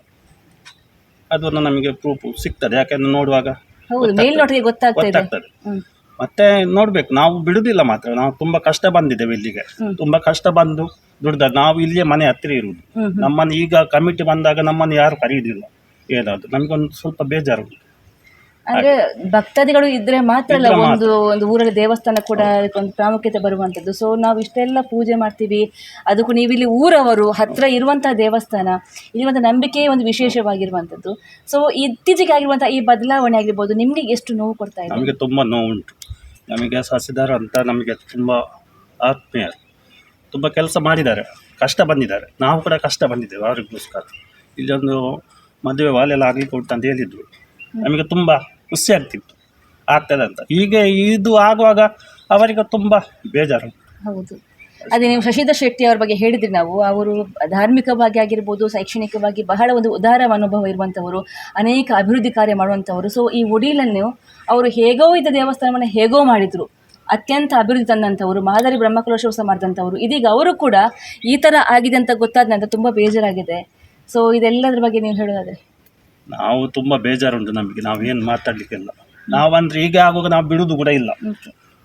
ಅದನ್ನು ನಮಗೆ ಪ್ರೂಫ್ ಸಿಗ್ತದೆ. ಯಾಕೆಂದ್ರೆ ನೋಡುವಾಗ ಹೌದು ಮೇಲ್ನೋಟಕ್ಕೆ ಗೊತ್ತಾಗ್ತಾ ಇದೆ. ಗೊತ್ತಾಗ್ತದೆ. ಹ್ಮ್. ಮತ್ತೆ ನೋಡ್ಬೇಕು. ನಾವು ಬಿಡುದಿಲ್ಲ ಮಾತ್ರ. ನಾವು ತುಂಬಾ ಕಷ್ಟ ಬಂದಿದ್ದೇವೆ ಇಲ್ಲಿಗೆ. ತುಂಬಾ ಕಷ್ಟ ಬಂದು ದುಡ್ದ. ನಾವು ಇಲ್ಲಿಯೇ ಮನೆ ಹತ್ತಿರ ಇರುವುದು. ಹ್ಮ್ ನಮ್ಮನ್ನು ಈಗ ಕಮಿಟಿ ಬಂದಾಗ ನಮ್ಮನ್ನು ಯಾರು ಕರೆಯುವುದಿಲ್ಲ ಏನಾದ್ರು. ನಮಗೊಂದು ಸ್ವಲ್ಪ ಬೇಜಾರು. ಅಂದ್ರೆ ಭಕ್ತಾದಿಗಳು ಇದ್ರೆ ಮಾತ್ರ ಅಲ್ಲ ಒಂದು ಒಂದು ಊರಲ್ಲಿ ದೇವಸ್ಥಾನ ಕೂಡ ಅದಕ್ಕೊಂದು ಪ್ರಾಮುಖ್ಯತೆ ಬರುವಂಥದ್ದು. ಸೊ ನಾವು ಇಷ್ಟೆಲ್ಲ ಪೂಜೆ ಮಾಡ್ತೀವಿ. ಅದಕ್ಕೂ ನೀವು ಇಲ್ಲಿ ಊರವರು ಹತ್ರ ಇರುವಂತಹ ದೇವಸ್ಥಾನ ಇರುವಂಥ ನಂಬಿಕೆ ಒಂದು ವಿಶೇಷವಾಗಿರುವಂಥದ್ದು. ಸೊ ಇತ್ತೀಚೆಗೆ ಆಗಿರುವಂತಹ ಈ ಬದಲಾವಣೆ ಆಗಿರ್ಬೋದು ನಿಮ್ಗೆ ಎಷ್ಟು ನೋವು ಕೊಡ್ತಾ ಇದೆ? ನಮಗೆ ತುಂಬಾ ನೋವುಂಟು. ನಮಗೆ ಸಸಿದಾರ ಅಂತ ನಮಗೆ ತುಂಬ ಆತ್ಮೀಯ ತುಂಬ ಕೆಲಸ ಮಾಡಿದ್ದಾರೆ. ಕಷ್ಟ ಬಂದಿದ್ದಾರೆ. ನಾವು ಕೂಡ ಕಷ್ಟ ಬಂದಿದ್ದೇವೆ ಅವರಿಗೋಸ್ಕರ. ಇಲ್ಲೊಂದು ಮದುವೆ ವಾಲೆಲ್ಲ ಆಗಲಿಕ್ಕೆ ಉಂಟು ಅಂತ ಹೇಳಿದ್ರು. ನಮಗೆ ತುಂಬ ಖುಷಿ ಆಗ್ತಿತ್ತು ಆಗ್ತದೆ ಅಂತ. ಹೀಗೆ ಇದು ಆಗುವಾಗ ಅವರಿಗೆ ತುಂಬ ಬೇಜಾರು. ಹೌದು. ಅದೇ ನೀವು ಶಶಿಧರ್ ಶೆಟ್ಟಿ ಅವ್ರ ಬಗ್ಗೆ ಹೇಳಿದ್ರಿ ನಾವು. ಅವರು ಧಾರ್ಮಿಕವಾಗಿ ಆಗಿರ್ಬೋದು, ಶೈಕ್ಷಣಿಕವಾಗಿ ಬಹಳ ಒಂದು ಉದಾರ ಅನುಭವ ಇರುವಂಥವರು ಅನೇಕ ಅಭಿವೃದ್ಧಿ ಕಾರ್ಯ ಮಾಡುವಂಥವರು ಸೊ ಈ ಒಡಿಲನ್ನು ಅವರು ಹೇಗೋ ಇದ್ದ ದೇವಸ್ಥಾನವನ್ನು ಹೇಗೋ ಮಾಡಿದರು. ಅತ್ಯಂತ ಅಭಿವೃದ್ಧಿ ತಂದಂಥವರು, ಮಾದರಿ ಬ್ರಹ್ಮಕಲಶೋತ್ಸವ ಮಾಡಿದಂಥವರು. ಇದೀಗ ಅವರು ಕೂಡ ಈ ಥರ ಆಗಿದೆ ಅಂತ ಗೊತ್ತಾದ ನಂತರ ತುಂಬ ಬೇಜಾರಾಗಿದೆ. ಸೊ ಇದೆಲ್ಲದ್ರ ಬಗ್ಗೆ ನೀವು ಹೇಳೋದಾದ್ರೆ? ನಾವು ತುಂಬ ಬೇಜಾರುಂಟು ನಮಗೆ ನಾವೇನು ಮಾತಾಡಲಿಕ್ಕಿಲ್ಲ. ನಾವಂದ್ರೆ ಹೀಗೆ ಈಗ ಆಗುವಾಗ ನಾವು ಬಿಡುವುದು ಕೂಡ ಇಲ್ಲ.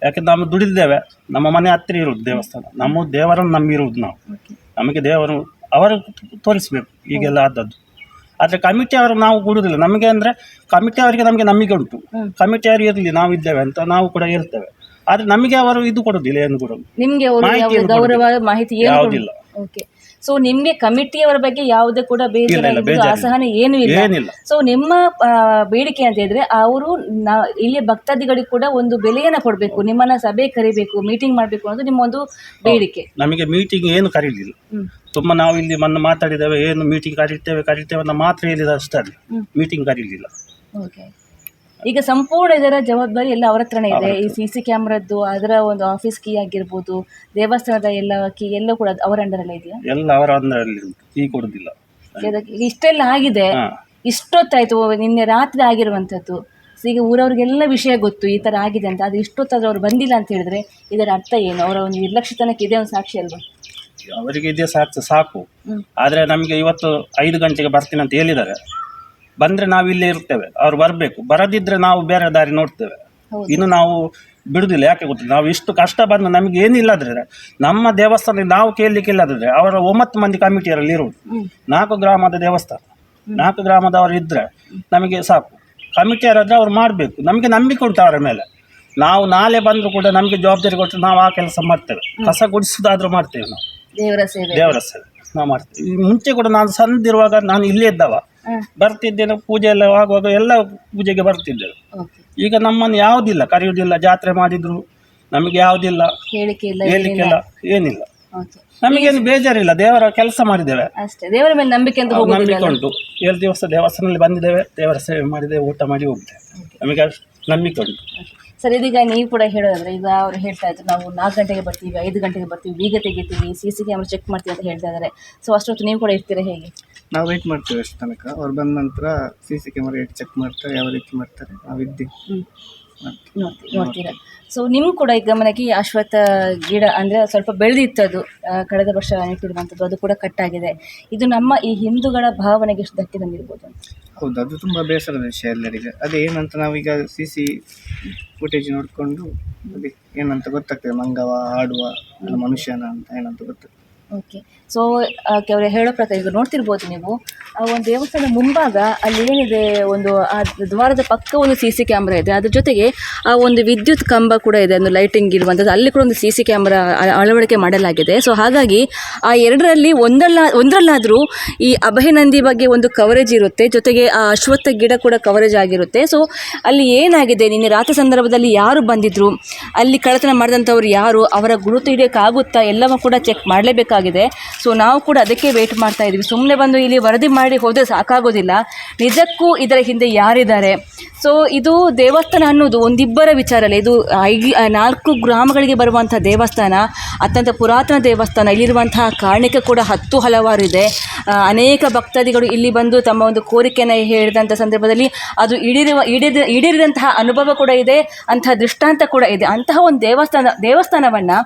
ಯಾಕೆಂದ್ರೆ ನಾವು ದುಡಿದಿದ್ದೇವೆ ನಮ್ಮ ಮನೆ ಹತ್ತಿರ ಇರೋದು ದೇವಸ್ಥಾನ. ನಮ್ಮ ದೇವರನ್ನು ನಂಬಿರುವುದು ನಾವು. ನಮಗೆ ದೇವರು ಅವರು ತೋರಿಸ್ಬೇಕು ಈಗೆಲ್ಲ ಆದದ್ದು. ಆದರೆ ಕಮಿಟಿ ಅವರು ನಾವು ಕೊಡುವುದಿಲ್ಲ. ನಮಗೆ ಅಂದರೆ ಕಮಿಟಿ ಅವರಿಗೆ ನಮಗೆ ನಂಬಿಕೆ ಉಂಟು. ಕಮಿಟಿ ಅವರು ಇರಲಿ ನಾವು ಇದ್ದೇವೆ ಅಂತ ನಾವು ಕೂಡ ಇರ್ತೇವೆ ಆದರೆ ನಮಗೆ ಅವರು ಇದು ಕೊಡೋದಿಲ್ಲ ಏನು ಕೊಡೋದು ನಿಮಗೆ ಮಾಹಿತಿ ಯಾವುದಿಲ್ಲ. ಓಕೆ ಸೊ ನಿಮ್ಗೆ ಕಮಿಟಿಯವರ ಬಗ್ಗೆ ಯಾವುದೇ ಕೂಡ ಬೇಜಾರಾಗಿದ್ದು. ಅಸಹನೆ ಏನೂ ಇಲ್ಲ. ಸೊ ನಿಮ್ಮ ಬೇಡಿಕೆ ಅಂತ ಹೇಳಿದ್ರೆ ಅವರು ಇಲ್ಲಿ ಭಕ್ತಾದಿಗಳಿಗೆ ಕೂಡ ಒಂದು ಬೆಲೆಯನ್ನ ಕೊಡಬೇಕು ನಿಮ್ಮನ್ನ ಸಭೆ ಕರಿಬೇಕು ಮೀಟಿಂಗ್ ಮಾಡಬೇಕು ಅನ್ನೋದು ನಿಮ್ಮ ಒಂದು ಬೇಡಿಕೆ. ನಮಗೆ ಮೀಟಿಂಗ್ ಏನು ಕರೀಲಿಲ್ಲ. ತುಂಬ ನಾವು ಇಲ್ಲಿ ಮೊನ್ನೆ ಮಾತಾಡಿದ್ದೇವೆ ಏನು ಮೀಟಿಂಗ್ ಕರೀತೇವೆ ಕರೀತೇವೆ ಅನ್ನೋ ಮಾತ್ರ ಹೇಳಿದ ಅಷ್ಟೇ ಮೀಟಿಂಗ್ ಕರೀಲಿಲ್ಲ. ಓಕೆ ಈಗ ಸಂಪೂರ್ಣ ಇದರ ಜವಾಬ್ದಾರಿ ಎಲ್ಲ ಅವರ ಹತ್ರನೇ ಇದೆ. ಈ ಸಿ ಸಿ ಕ್ಯಾಮ್ರದ್ದು ಅದರ ಒಂದು ಆಫೀಸ್ ಕೀ ಆಗಿರ್ಬೋದು ದೇವಸ್ಥಾನದ ಎಲ್ಲ ಕೀ ಎಲ್ಲ ಕೂಡ ಅವರ ಅಂಡರಲ್ಲೇ ಇದೆಯಾ? ಎಲ್ಲ ಅವರ ಅಂಡರಲ್ಲಿ ಉಂಟು. ಈ ಕೊಡುದಿಲ್ಲ. ಇದಕ್ಕೆ- ಇಷ್ಟೆಲ್ಲ ಆಗಿದೆ. ಹಾ. ಇಷ್ಟೊತ್ತಾಯ್ತು ನಿನ್ನೆ ರಾತ್ರಿ ಆಗಿರುವಂಥದ್ದು. ಸೊ ಈಗ ಊರವ್ರಿಗೆಲ್ಲ ವಿಷಯ ಗೊತ್ತು ಈ ತರ ಆಗಿದೆ ಅಂತ. ಅದು ಇಷ್ಟೊತ್ತಾದ್ರೆ ಅವ್ರು ಬಂದಿಲ್ಲ ಅಂತ ಹೇಳಿದ್ರೆ ಇದರ ಅರ್ಥ ಏನು? ಅವರ ಒಂದು ನಿರ್ಲಕ್ಷ್ಯತನಕ್ಕೆ ಇದೆ ಒಂದು ಸಾಕ್ಷಿ ಅಲ್ವಾ? ಅವರಿಗೆ ಇದೆ ಸಾಕು ಸಾಕು. ಹ್ಮ್. ಆದರೆ ನಮಗೆ ಇವತ್ತು ಐದು ಗಂಟೆಗೆ ಬರ್ತೀನಿ ಅಂತ ಹೇಳಿದ್ದಾರೆ. ಬಂದರೆ ನಾವು ಇಲ್ಲೇ ಇರ್ತೇವೆ. ಅವ್ರು ಬರಬೇಕು. ಬರದಿದ್ದರೆ ನಾವು ಬೇರೆ ದಾರಿ ನೋಡ್ತೇವೆ. ಇನ್ನು ನಾವು ಬಿಡುದಿಲ್ಲ. ಯಾಕೆ ಗೊತ್ತಿಲ್ಲ. ನಾವು ಇಷ್ಟು ಕಷ್ಟ ಬಂದು ನಮಗೆ ಏನಿಲ್ಲದ್ರೆ ನಮ್ಮ ದೇವಸ್ಥಾನ ನಾವು ಕೇಳಲಿಕ್ಕಿಲ್ಲದ್ರೆ ಅವರ ಒಂಬತ್ತು ಮಂದಿ ಕಮಿಟಿಯರಲ್ಲಿ ಇರುವುದು. ನಾಲ್ಕು ಗ್ರಾಮದ ದೇವಸ್ಥಾನ. ನಾಲ್ಕು ಗ್ರಾಮದವರು ಇದ್ದರೆ ನಮಗೆ ಸಾಕು. ಕಮಿಟಿಯರಾದರೆ ಅವ್ರು ಮಾಡಬೇಕು. ನಮಗೆ ನಂಬಿಕೆ ಉಂಟು ಅವರ ಮೇಲೆ. ನಾವು ನಾಳೆ ಬಂದರೂ ಕೂಡ ನಮಗೆ ಜವಾಬ್ದಾರಿ ಕೊಟ್ಟರೆ ನಾವು ಆ ಕೆಲಸ ಮಾಡ್ತೇವೆ. ಕಸ ಗುಡಿಸೋದಾದ್ರೂ ಮಾಡ್ತೇವೆ ನಾವು. ದೇವರ ಸೇವೆ. ದೇವರ ಸೇವೆ. ನಾವು ಮಾಡ್ತೀವಿ. ಈ ಮುಂಚೆ ಕೂಡ ನಾನು ಸಣ್ಣದಿರುವಾಗ ನಾನು ಇಲ್ಲೇ ಇದ್ದವ. ಬರ್ತಿದ್ದೇನೆ ಪೂಜೆ ಎಲ್ಲ ಆಗುವಾಗ ಎಲ್ಲ ಪೂಜೆಗೆ ಬರ್ತಿದ್ದೇವೆ. ಈಗ ನಮ್ಮನ್ನು ಯಾವುದಿಲ್ಲ ಕರೆಯುವುದಿಲ್ಲ ಜಾತ್ರೆ ಮಾಡಿದ್ರು ನಮಗೆ ಯಾವುದಿಲ್ಲ ಹೇಳಿಕೆ ಇಲ್ಲ ಏನಿಲ್ಲ. ನಮಗೇನು ಬೇಜಾರಿಲ್ಲ ದೇವರ ಕೆಲಸ ಮಾಡಿದ್ದೇವೆ. ಅಷ್ಟೇ. ದೇವರ ಮೇಲೆ ನಂಬಿಕೆ ಅಂತ ನಂಬಿಕೆ ಉಂಟು. ಏಳು ದಿವಸ ದೇವಸ್ಥಾನದಲ್ಲಿ ಬಂದಿದ್ದೇವೆ ದೇವರ ಸೇವೆ ಮಾಡಿದ್ದೇವೆ ಊಟ ಮಾಡಿ ಹೋಗಿದ್ದೇವೆ ನಮಗೆ ಅಷ್ಟು ನಂಬಿಕೆ ಉಂಟು. ಸರ್ ಇದೀಗ ನೀವು ಕೂಡ ಹೇಳೋದಾದ್ರೆ ಈಗ ಅವ್ರು ಹೇಳ್ತಾ ಇದ್ರು ನಾವು ನಾಲ್ಕು ಗಂಟೆಗೆ ಬರ್ತೀವಿ ಐದು ಗಂಟೆಗೆ ಬರ್ತೀವಿ ಬೀಗ ತೆಗಿತೀವಿ ಸಿ ಸಿ ಕ್ಯಾಮ್ರಾ ಚೆಕ್ ಮಾಡ್ತೀವಿ ಅಂತ ಹೇಳ್ತಾ ಇದ್ದಾರೆ ಸೊ ಅಷ್ಟೊತ್ತು ನೀವು ಕೂಡ ಇರ್ತೀರಾ ಹೇಗೆ? ನಾವು ವೆಯ್ಟ್ ಮಾಡ್ತೀವಿ ಅಷ್ಟು ತನಕ. ಅವ್ರು ಬಂದ ನಂತರ ಸಿ ಸಿ ಕ್ಯಾಮರಾ ಚೆಕ್ ಮಾಡ್ತಾರೆ ಯಾವ ರೀತಿ ಮಾಡ್ತಾರೆ ನಾವು ಇದ್ದೀವಿ ನೋಡ್ತೀರಾ? ಸೊ ನಿಮ್ಗೆ ಕೂಡ ಈಗ ಗಮನಕ್ಕೆ ಈ ಅಶ್ವತ್ಥ ಗಿಡ ಅಂದರೆ ಸ್ವಲ್ಪ ಬೆಳೆದಿತ್ತು ಅದು ಕಳೆದ ವರ್ಷ ನೆಟ್ಟಿರುವಂಥದ್ದು ಅದು ಕೂಡ ಕಟ್ಟಾಗಿದೆ ಇದು ನಮ್ಮ ಈ ಹಿಂದೂಗಳ ಭಾವನೆಗೆ ಎಷ್ಟು ಧಕ್ಕೆ ತಂದಿರ್ಬೋದು ಅಂತ. ಹೌದು, ಅದು ತುಂಬ ಬೇಸರದ ವಿಷಯ ಎಲ್ಲರಿಗೆ. ಅದೇ ಏನಂತ ನಾವೀಗ ಸಿ ಸಿ ಫುಟೇಜ್ ನೋಡಿಕೊಂಡು ಅದೇ ಏನಂತ ಗೊತ್ತಾಗ್ತದೆ, ಮಂಗವ ಆಡುವ ಮನುಷ್ಯನ ಅಂತ ಏನಂತ ಗೊತ್ತಾಗ್ತದೆ. ಓಕೆ ಸೊ ಅವರು ಹೇಳೋ ಪ್ರಕಾರ ಈಗ ನೋಡ್ತಿರ್ಬೋದು ನೀವು, ಆ, ಒಂದು ದೇವಸ್ಥಾನ ಮುಂಭಾಗ ಅಲ್ಲಿ ಏನಿದೆ, ಒಂದು, ಆ, ದ್ವಾರದ ಪಕ್ಕ ಒಂದು ಸಿ ಸಿ ಕ್ಯಾಮ್ರಾ ಇದೆ. ಅದ್ರ ಜೊತೆಗೆ, ಆ, ಒಂದು ವಿದ್ಯುತ್ ಕಂಬ ಕೂಡ ಇದೆ, ಒಂದು ಲೈಟಿಂಗ್ ಇರುವಂಥದ್ದು ಅಲ್ಲಿ ಕೂಡ ಒಂದು ಸಿ ಸಿ ಕ್ಯಾಮ್ರಾ ಅಳವಡಿಕೆ ಮಾಡಲಾಗಿದೆ. ಸೊ ಹಾಗಾಗಿ, ಆ ಎರಡರಲ್ಲಿ ಒಂದಲ್ಲ, ಒಂದರಲ್ಲಾದರೂ ಈ ಅಭಯನಂದಿ ಬಗ್ಗೆ ಒಂದು ಕವರೇಜ್ ಇರುತ್ತೆ. ಜೊತೆಗೆ, ಆ ಅಶ್ವತ್ಥ ಗಿಡ ಕೂಡ ಕವರೇಜ್ ಆಗಿರುತ್ತೆ. ಸೊ ಅಲ್ಲಿ ಏನಾಗಿದೆ? ನಿನ್ನೆ ರಾತ್ರಿ ಸಂದರ್ಭದಲ್ಲಿ ಯಾರು ಬಂದಿದ್ರು? ಅಲ್ಲಿ ಕಳ್ಳತನ ಮಾಡಿದಂಥವ್ರು ಯಾರು? ಅವರ ಗುರುತು ಹಿಡಿಯೋಕ್ಕಾಗುತ್ತಾ ಎಲ್ಲವೂ ಕೂಡ ಚೆಕ್ ಮಾಡಲೇಬೇಕಾಗಿದೆ ಸೊ ನಾವು ಕೂಡ ಅದಕ್ಕೆ ವೇಟ್ ಮಾಡ್ತಾ ಇದ್ದೀವಿ. ಸುಮ್ಮನೆ ಬಂದು ಇಲ್ಲಿ ವರದಿ ಮಾಡಿ ಹೋದರೆ ಸಾಕಾಗೋದಿಲ್ಲ. ನಿಜಕ್ಕೂ ಇದರ ಹಿಂದೆ ಯಾರಿದ್ದಾರೆ? ಸೊ ಇದು ದೇವಸ್ಥಾನ ಅನ್ನೋದು ಒಂದಿಬ್ಬರ ವಿಚಾರ ಅಲ್ಲ. ಇದು ಐ ನಾಲ್ಕು ಗ್ರಾಮಗಳಿಗೆ ಬರುವಂಥ ದೇವಸ್ಥಾನ, ಅತ್ಯಂತ ಪುರಾತನ ದೇವಸ್ಥಾನ. ಇಲ್ಲಿರುವಂತಹ ಕಾರಣಕ್ಕೆ ಕೂಡ ಹತ್ತು ಹಲವಾರು ಇದೆ. ಅನೇಕ ಭಕ್ತಾದಿಗಳು ಇಲ್ಲಿ ಬಂದು ತಮ್ಮ ಒಂದು ಕೋರಿಕೆಯನ್ನು ಹೇಳಿದಂಥ ಸಂದರ್ಭದಲ್ಲಿ ಅದು ಇಡಿರುವ ಇಡಿದ ಅನುಭವ ಕೂಡ ಇದೆ. ಅಂತಹ ದೃಷ್ಟಾಂತ ಕೂಡ ಇದೆ. ಅಂತಹ ಒಂದು ದೇವಸ್ಥಾನ ದೇವಸ್ಥಾನವನ್ನು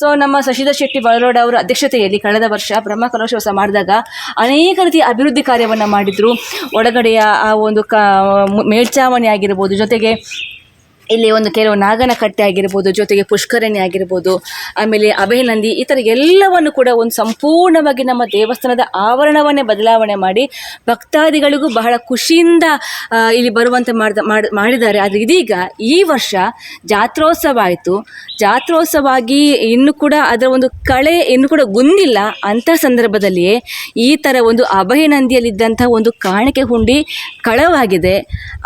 ಸೊ ನಮ್ಮ ಶಶಿಧರ್ ಶೆಟ್ಟಿ ಬಳರೋಡ ಅವರ ಅಧ್ಯಕ್ಷತೆಯಲ್ಲಿ ಕಳೆದ ವರ್ಷ ಬ್ರಹ್ಮ ಕಲಶೋತ್ಸವ ಮಾಡಿದಾಗ ಅನೇಕ ರೀತಿಯ ಅಭಿವೃದ್ಧಿ ಕಾರ್ಯವನ್ನು ಮಾಡಿದರು. ಒಳಗಡೆಯ ಆ ಒಂದು ಕ ಮೇಲ್ಛಾವಣಿ ಆಗಿರ್ಬೋದು, ಜೊತೆಗೆ ಇಲ್ಲಿ ಒಂದು ಕೆಲವು ನಾಗನ ಕಟ್ಟೆ ಆಗಿರ್ಬೋದು, ಜೊತೆಗೆ ಪುಷ್ಕರಣಿ ಆಗಿರ್ಬೋದು, ಆಮೇಲೆ ಅಭಯನಂದಿ ಈ ಥರ ಎಲ್ಲವನ್ನು ಕೂಡ ಒಂದು ಸಂಪೂರ್ಣವಾಗಿ ನಮ್ಮ ದೇವಸ್ಥಾನದ ಆವರಣವನ್ನೇ ಬದಲಾವಣೆ ಮಾಡಿ ಭಕ್ತಾದಿಗಳಿಗೂ ಬಹಳ ಖುಷಿಯಿಂದ ಇಲ್ಲಿ ಬರುವಂತೆ ಮಾಡಿದ, ಮಾಡ್- ಮಾಡಿದ್ದಾರೆ. ಆದರೆ ಇದೀಗ ಈ ವರ್ಷ ಜಾತ್ರೋತ್ಸವ ಆಯಿತು ಜಾತ್ರೋತ್ಸವ ಆಗಿ ಇನ್ನು ಕೂಡ ಅದರ ಒಂದು ಕಳೆ ಇನ್ನು ಕೂಡ ಗುಂದಿಲ್ಲ. ಅಂಥ ಸಂದರ್ಭದಲ್ಲಿಯೇ ಈ ಥರ ಒಂದು ಅಭಯನಂದಿಯಲ್ಲಿದ್ದಂಥ ಒಂದು ಕಾಣಿಕೆ ಹುಂಡಿ ಕಳವಾಗಿದೆ.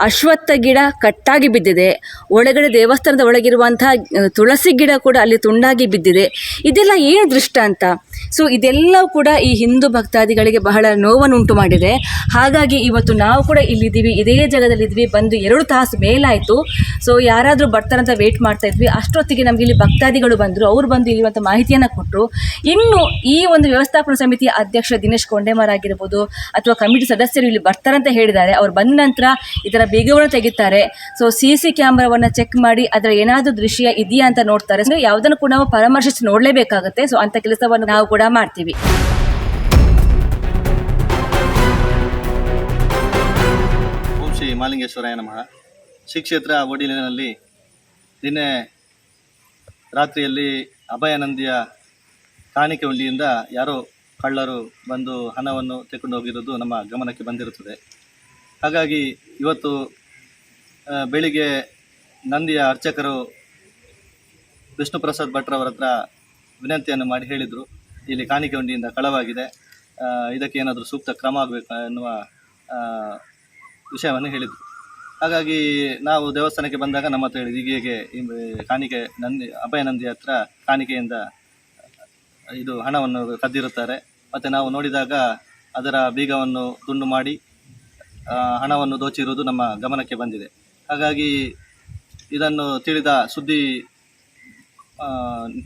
ಅಶ್ವತ್ಥ ಗಿಡ ಕಟ್ಟಾಗಿ ಬಿದ್ದಿದೆ. ಒಳಗಡೆ ದೇವಸ್ಥಾನದ ಒಳಗಿರುವಂತಹ ತುಳಸಿ ಗಿಡ ಕೂಡ ಅಲ್ಲಿ ತುಂಡಾಗಿ ಬಿದ್ದಿದೆ. ಇದೆಲ್ಲ ಏನು ದೃಷ್ಟ ಅಂತ? ಸೊ, ಇದೆಲ್ಲವೂ ಕೂಡ ಈ ಹಿಂದೂ ಭಕ್ತಾದಿಗಳಿಗೆ ಬಹಳ ನೋವನ್ನುಂಟು ಮಾಡಿದೆ. ಹಾಗಾಗಿ ಇವತ್ತು ನಾವು ಕೂಡ ಇಲ್ಲಿದ್ದೀವಿ, ಇದೇ ಜಾಗದಲ್ಲಿದ್ವಿ ಬಂದು ಎರಡು ತಾಸು ಮೇಲಾಯಿತು. ಸೊ, ಯಾರಾದರೂ ಬರ್ತಾರಂತ ವೇಟ್ ಮಾಡ್ತಾ ಇದ್ವಿ. ಅಷ್ಟೊತ್ತಿಗೆ ನಮಗೆ ಇಲ್ಲಿ ಭಕ್ತಾದಿಗಳು ಬಂದರು, ಅವರು ಬಂದು ಇಲ್ಲಿರುವಂಥ ಮಾಹಿತಿಯನ್ನು ಕೊಟ್ಟರು ಇನ್ನು ಈ ಒಂದು ವ್ಯವಸ್ಥಾಪನಾ ಸಮಿತಿಯ ಅಧ್ಯಕ್ಷ ದಿನೇಶ್ ಕೊಂಡೇಮರ್ ಆಗಿರ್ಬೋದು, ಅಥವಾ ಕಮಿಟಿ ಸದಸ್ಯರು ಇಲ್ಲಿ ಬರ್ತಾರಂತ ಹೇಳಿದ್ದಾರೆ. ಅವ್ರು ಬಂದ ನಂತರ ಇದರ ಬೀಗವನ್ನು ತೆಗಿತಾರೆ. ಸೊ, ಸಿ ಸಿ ಕ್ಯಾಮ್ರಾವನ್ನು ಚೆಕ್ ಮಾಡಿ ಅದರ ಏನಾದರೂ ದೃಶ್ಯ ಇದೆಯಾ ಅಂತ ನೋಡ್ತಾರೆ. ಸೊ ಯಾವುದನ್ನು ಕೂಡ ನಾವು ಪರಾಮರ್ಶಿಸಿ ನೋಡಲೇಬೇಕಾಗುತ್ತೆ. ಸೊ ಅಂತ ಕೆಲಸವನ್ನು ನಾವು ಕೂಡ ಮಾಡ್ತೀವಿ. ಓಂ ಶ್ರೀ ನಮಃ. ಶ್ರೀ ಒಡಿಲಿನಲ್ಲಿ ನಿನ್ನೆ ರಾತ್ರಿಯಲ್ಲಿ ಅಭಯಾನಂದಿಯ ಕಾಣಿಕೆ ಹುಲ್ಲಿಯಿಂದ ಯಾರೋ ಕಳ್ಳರು ಬಂದು ಹಣವನ್ನು ತೆಗೆದು ಹೋಗಿರೋದು ನಮ್ಮ ಗಮನಕ್ಕೆ ಬಂದಿರುತ್ತದೆ. ಹಾಗಾಗಿ ಇವತ್ತು ಬೆಳಿಗ್ಗೆ ನಂದಿಯ ಅರ್ಚಕರು ವಿಷ್ಣು ಪ್ರಸಾದ್ ಭಟ್ರವರ ಹತ್ರ ವಿನಂತಿಯನ್ನು ಮಾಡಿ ಹೇಳಿದರು. ಇಲ್ಲಿ ಕಾಣಿಕೆ ಹುಂಡಿಯಿಂದ ಕಳವಾಗಿದೆ ಇದಕ್ಕೆ ಏನಾದರೂ ಸೂಕ್ತ ಕ್ರಮ ಆಗಬೇಕು ಎನ್ನುವ ವಿಷಯವನ್ನು ಹೇಳಿದರು. ಹಾಗಾಗಿ ನಾವು ದೇವಸ್ಥಾನಕ್ಕೆ ಬಂದಾಗ ನಮ್ಮ ಹತ್ರ ಹೇಳಿದ್ವಿ ಹೀಗೆ ಕಾಣಿಕೆ ನಂದಿ, ಅಭಯ ನಂದಿ ಹತ್ರ ಕಾಣಿಕೆಯಿಂದ ಇದು ಹಣವನ್ನು ಕದ್ದಿರುತ್ತಾರೆ. ಮತ್ತು ನಾವು ನೋಡಿದಾಗ ಅದರ ಬೀಗವನ್ನು ತುಂಡು ಮಾಡಿ ಹಣವನ್ನು ದೋಚಿರುವುದು ನಮ್ಮ ಗಮನಕ್ಕೆ ಬಂದಿದೆ. ಹಾಗಾಗಿ ಇದನ್ನು ತಿಳಿದ ಸುದ್ದಿ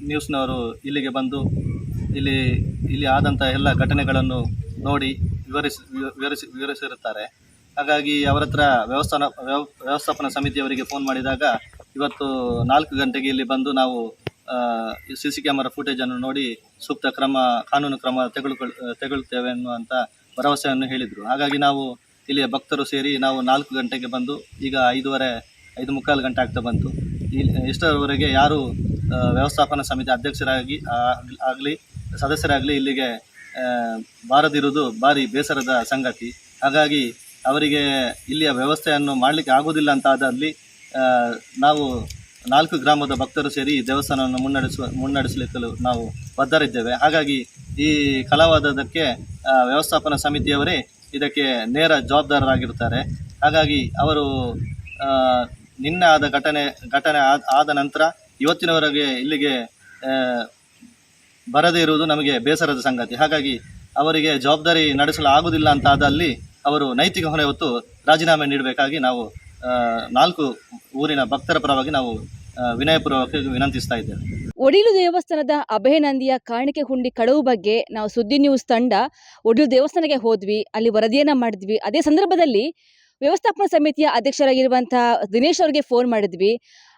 ನ್ಯೂಸ್ನವರು ಇಲ್ಲಿಗೆ ಬಂದು, ಇಲ್ಲಿ ಇಲ್ಲಿ ಆದಂಥ ಎಲ್ಲ ಘಟನೆಗಳನ್ನು ನೋಡಿ ವಿವರಿಸಿ ವಿವರಿಸಿ, ವಿವರಿಸಿರುತ್ತಾರೆ. ಹಾಗಾಗಿ ಅವರ ಹತ್ರ ವ್ಯವಸ್ಥಾನ, ವ್ಯವ, ವ್ಯವಸ್ಥಾಪನಾ ಸಮಿತಿಯವರಿಗೆ ಫೋನ್ ಮಾಡಿದಾಗ ಇವತ್ತು ನಾಲ್ಕು ಗಂಟೆಗೆ ಇಲ್ಲಿ ಬಂದು ನಾವು ಸಿ ಸಿ ಕ್ಯಾಮರಾ ಫುಟೇಜನ್ನು ನೋಡಿ ಸೂಕ್ತ ಕ್ರಮ, ಕಾನೂನು ಕ್ರಮ ತೆಗೆದುಕೊಳ್ ತೆಗೊಳ್ತೇವೆ ಅನ್ನುವಂಥ ಭರವಸೆಯನ್ನು ಹೇಳಿದರು. ಹಾಗಾಗಿ ನಾವು ಇಲ್ಲಿಯ ಭಕ್ತರು ಸೇರಿ ನಾವು ನಾಲ್ಕು ಗಂಟೆಗೆ ಬಂದು ಈಗ ಐದೂವರೆ ಐದು ಮುಕ್ಕಾಲು ಗಂಟೆ ಆಗ್ತಾ ಬಂತು. ಇಲ್ಲಿ ಇಷ್ಟರವರೆಗೆ ಯಾರು ವ್ಯವಸ್ಥಾಪನಾ ಸಮಿತಿ ಅಧ್ಯಕ್ಷರಾಗಿ ಆಗಲಿ, ಸದಸ್ಯರಾಗಲಿ ಇಲ್ಲಿಗೆ ಬಾರದಿರುವುದು ಭಾರಿ ಬೇಸರದ ಸಂಗತಿ. ಹಾಗಾಗಿ ಅವರಿಗೆ ಇಲ್ಲಿಯ ವ್ಯವಸ್ಥೆಯನ್ನು ಮಾಡಲಿಕ್ಕೆ ಆಗುವುದಿಲ್ಲ ಅಂತ ಆದಲ್ಲಿ ನಾವು ನಾಲ್ಕು ಗ್ರಾಮದ ಭಕ್ತರು ಸೇರಿ ದೇವಸ್ಥಾನವನ್ನು ಮುನ್ನಡೆಸುವ, ಮುನ್ನಡೆಸಲಿಕ್ಕಲು ನಾವು ಬದ್ಧರಿದ್ದೇವೆ. ಹಾಗಾಗಿ ಈ ಕಲಾವಾದದಕ್ಕೆ ವ್ಯವಸ್ಥಾಪನಾ ಸಮಿತಿಯವರೇ ಇದಕ್ಕೆ ನೇರ ಜವಾಬ್ದಾರರಾಗಿರ್ತಾರೆ ಹಾಗಾಗಿ ಅವರು ನಿನ್ನೆ ಆದ ಘಟನೆ ಘಟನೆ ಆದ ನಂತರ ಇವತ್ತಿನವರೆಗೆ ಇಲ್ಲಿಗೆ ಬರದೇ ಇರುವುದು ನಮಗೆ ಬೇಸರದ ಸಂಗತಿ. ಹಾಗಾಗಿ ಅವರಿಗೆ ಜವಾಬ್ದಾರಿ ನಡೆಸಲು ಆಗುವುದಿಲ್ಲ ಅಂತ ಆದಲ್ಲಿ ಅವರು ನೈತಿಕ ಹೊಣೆ ಹೊತ್ತು ರಾಜೀನಾಮೆ ನೀಡಬೇಕಾಗಿ ನಾವು ನಾಲ್ಕು ಊರಿನ ಭಕ್ತರ ಪರವಾಗಿ ನಾವು ವಿನಯಪೂರ್ವಕವಾಗಿ ವಿನಯಪೂರ್ವಕ ವಿನಂತಿಸ್ತಾ ಇದ್ದೇವೆ. ಒಡಿಲು ದೇವಸ್ಥಾನದ ಅಭಯನಂದಿಯ ಕಾಣಿಕೆ ಹುಂಡಿ ಕಳವು ಬಗ್ಗೆ ನಾವು ಸುದ್ದಿ ನ್ಯೂಸ್ ತಂಡ ಒಡಿಲು ದೇವಸ್ಥಾನಕ್ಕೆ ಹೋದ್ವಿ, ಅಲ್ಲಿ ವರದಿಯನ್ನ ಮಾಡಿದ್ವಿ. ಅದೇ ಸಂದರ್ಭದಲ್ಲಿ ವ್ಯವಸ್ಥಾಪನಾ ಸಮಿತಿಯ ಅಧ್ಯಕ್ಷರಾಗಿರುವಂತಹ ದಿನೇಶ್ ಅವರಿಗೆ ಫೋನ್ ಮಾಡಿದ್ವಿ.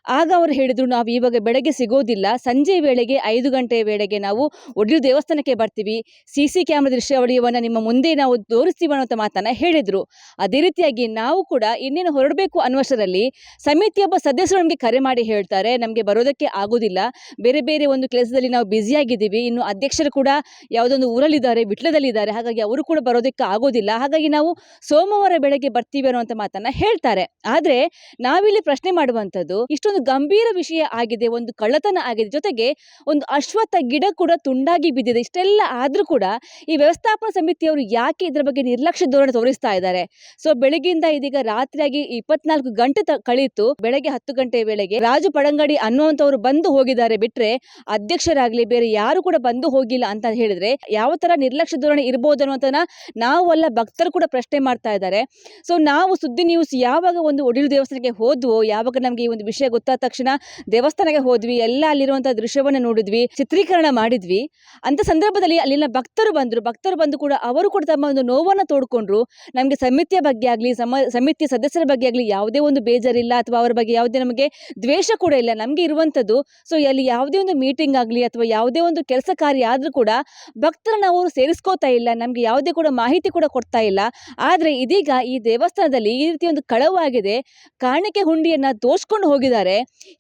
ಆಗ ಅವರು ಹೇಳಿದರು, ನಾವು ಇವಾಗ ಬೆಳಗ್ಗೆ ಸಿಗೋದಿಲ್ಲ, ಸಂಜೆ ವೇಳೆಗೆ, ಐದು ಗಂಟೆ ವೇಳೆಗೆ ನಾವು ಒಡಿಲು ದೇವಸ್ಥಾನಕ್ಕೆ ಬರ್ತೀವಿ. ಸಿ ಸಿ ಕ್ಯಾಮ್ರಾ ದೃಶ್ಯಾವಳಿಯನ್ನು ನಿಮ್ಮ ಮುಂದೆ ನಾವು ತೋರಿಸ್ತೀವಿ ಅನ್ನೋಂಥ ಮಾತನ್ನು ಹೇಳಿದರು. ಅದೇ ರೀತಿಯಾಗಿ ನಾವು ಕೂಡ ಇನ್ನೇನು ಹೊರಡಬೇಕು ಅನ್ನುವಷ್ಟರಲ್ಲಿ ಸಮಿತಿಯೊಬ್ಬ ಸದಸ್ಯರು ನಮಗೆ ಕರೆ ಮಾಡಿ ಹೇಳ್ತಾರೆ, ನಮಗೆ ಬರೋದಕ್ಕೆ ಆಗೋದಿಲ್ಲ. ಬೇರೆ ಬೇರೆ ಒಂದು ಕೆಲಸದಲ್ಲಿ ನಾವು ಬ್ಯುಸಿಯಾಗಿದ್ದೀವಿ ಇನ್ನು ಅಧ್ಯಕ್ಷರು ಕೂಡ ಯಾವುದೊಂದು ಊರಲ್ಲಿದ್ದಾರೆ, ವಿಟ್ಲದಲ್ಲಿದ್ದಾರೆ. ಹಾಗಾಗಿ ಅವರು ಕೂಡ ಬರೋದಕ್ಕೆ ಆಗೋದಿಲ್ಲ. ಹಾಗಾಗಿ ನಾವು ಸೋಮವಾರ ಬೆಳಗ್ಗೆ ಬರ್ತೀವಿ ಅನ್ನುವಂಥ ಮಾತನ್ನು ಹೇಳ್ತಾರೆ. ಆದರೆ ನಾವಿಲ್ಲಿ ಪ್ರಶ್ನೆ ಮಾಡುವಂಥದ್ದು, ಇಷ್ಟೊಂದು ಗಂಭೀರ ವಿಷಯ ಆಗಿದೆ, ಒಂದು ಕಳ್ಳತನ ಆಗಿದೆ. ಜೊತೆಗೆ ಒಂದು ಅಶ್ವತ್ಥ ಗಿಡ ಕೂಡ ತುಂಡಾಗಿ ಬಿದ್ದಿದೆ. ಇಷ್ಟೆಲ್ಲ ಆದರೂ ಕೂಡ ಈ ವ್ಯವಸ್ಥಾಪನಾ ಸಮಿತಿಯವರು ಯಾಕೆ ಇದರ ಬಗ್ಗೆ ನಿರ್ಲಕ್ಷ್ಯ ಧೋರಣೆ ತೋರಿಸ್ತಾ ಇದ್ದಾರೆ? ಸೊ ಬೆಳಗ್ಗೆಯಿಂದ ಇದೀಗ ರಾತ್ರಿಯಾಗಿ ಇಪ್ಪತ್ನಾಲ್ಕು ಗಂಟೆ ಕಳೀತು. ಬೆಳಗ್ಗೆ ಹತ್ತು ಗಂಟೆ ವೇಳೆಗೆ ರಾಜು ಪಡಂಗಡಿ ಅನ್ನುವಂಥವ್ರು ಬಂದು ಹೋಗಿದ್ದಾರೆ. ಬಿಟ್ರೆ ಅಧ್ಯಕ್ಷರಾಗಲಿ ಬೇರೆ ಯಾರು ಕೂಡ ಬಂದು ಹೋಗಿಲ್ಲ ಅಂತ ಹೇಳಿದ್ರೆ ಯಾವ ತರ ನಿರ್ಲಕ್ಷ್ಯ ಧೋರಣೆ ಇರ್ಬೋದು ಅನ್ನೋದನ್ನ ನಾವು ಅಲ್ಲ ಭಕ್ತರು ಕೂಡ ಪ್ರಶ್ನೆ ಮಾಡ್ತಾ ಇದ್ದಾರೆ. ಸೊ ನಾವು ಸುದ್ದಿ ನ್ಯೂಸ್ ಯಾವಾಗ ಒಂದು ಒಡಿಲು ದೇವಸ್ಥಾನಕ್ಕೆ ಹೋದ್ವೋ, ಯಾವಾಗ ನಮಗೆ ಈ ಒಂದು ವಿಷಯ ಗೊತ್ತಾದ ತಕ್ಷಣ ದೇವಸ್ಥಾನಕ್ಕೆ ಹೋದ್ವಿ, ಎಲ್ಲ ಅಲ್ಲಿರುವಂತಹ ದೃಶ್ಯವನ್ನು ನೋಡಿದ್ವಿ, ಚಿತ್ರೀಕರಣ ಮಾಡಿದ್ವಿ. ಅಂತ ಸಂದರ್ಭದಲ್ಲಿ ಅಲ್ಲಿನ ಭಕ್ತರು ಬಂದರು. ಭಕ್ತರು ಬಂದು ಕೂಡ ಅವರು ಕೂಡ ತಮ್ಮ ಒಂದು ನೋವನ್ನು ತೋಡ್ಕೊಂಡ್ರು. ನಮಗೆ ಸಮಿತಿಯ ಬಗ್ಗೆ ಆಗಲಿ, ಸಮ ಸಮಿತಿಯ ಸದಸ್ಯರ ಬಗ್ಗೆ ಆಗಲಿ ಯಾವುದೇ ಒಂದು ಬೇಜಾರಿಲ್ಲ ಅಥವಾ ಅವರ ಬಗ್ಗೆ ಯಾವುದೇ ನಮಗೆ ದ್ವೇಷ ಕೂಡ ಇಲ್ಲ. ನಮಗೆ ಇರುವಂಥದ್ದು ಸೊ ಅಲ್ಲಿ ಯಾವುದೇ ಒಂದು ಮೀಟಿಂಗ್ ಆಗಲಿ ಅಥವಾ ಯಾವುದೇ ಒಂದು ಕೆಲಸ ಕಾರ್ಯ ಆದರೂ ಕೂಡ ಭಕ್ತರನ್ನ ಅವರು ಸೇರಿಸ್ಕೋತಾ ಇಲ್ಲ. ನಮಗೆ ಯಾವುದೇ ಕೂಡ ಮಾಹಿತಿ ಕೂಡ ಕೊಡ್ತಾ ಇಲ್ಲ. ಆದರೆ ಇದೀಗ ಈ ದೇವಸ್ಥಾನದಲ್ಲಿ ಈ ರೀತಿ ಒಂದು ಕಳವಾಗಿದೆ ಕಾಣಿಕೆ ಹುಂಡಿಯನ್ನ ದೋಚ್ಕೊಂಡು ಹೋಗಿದ್ದಾರೆ.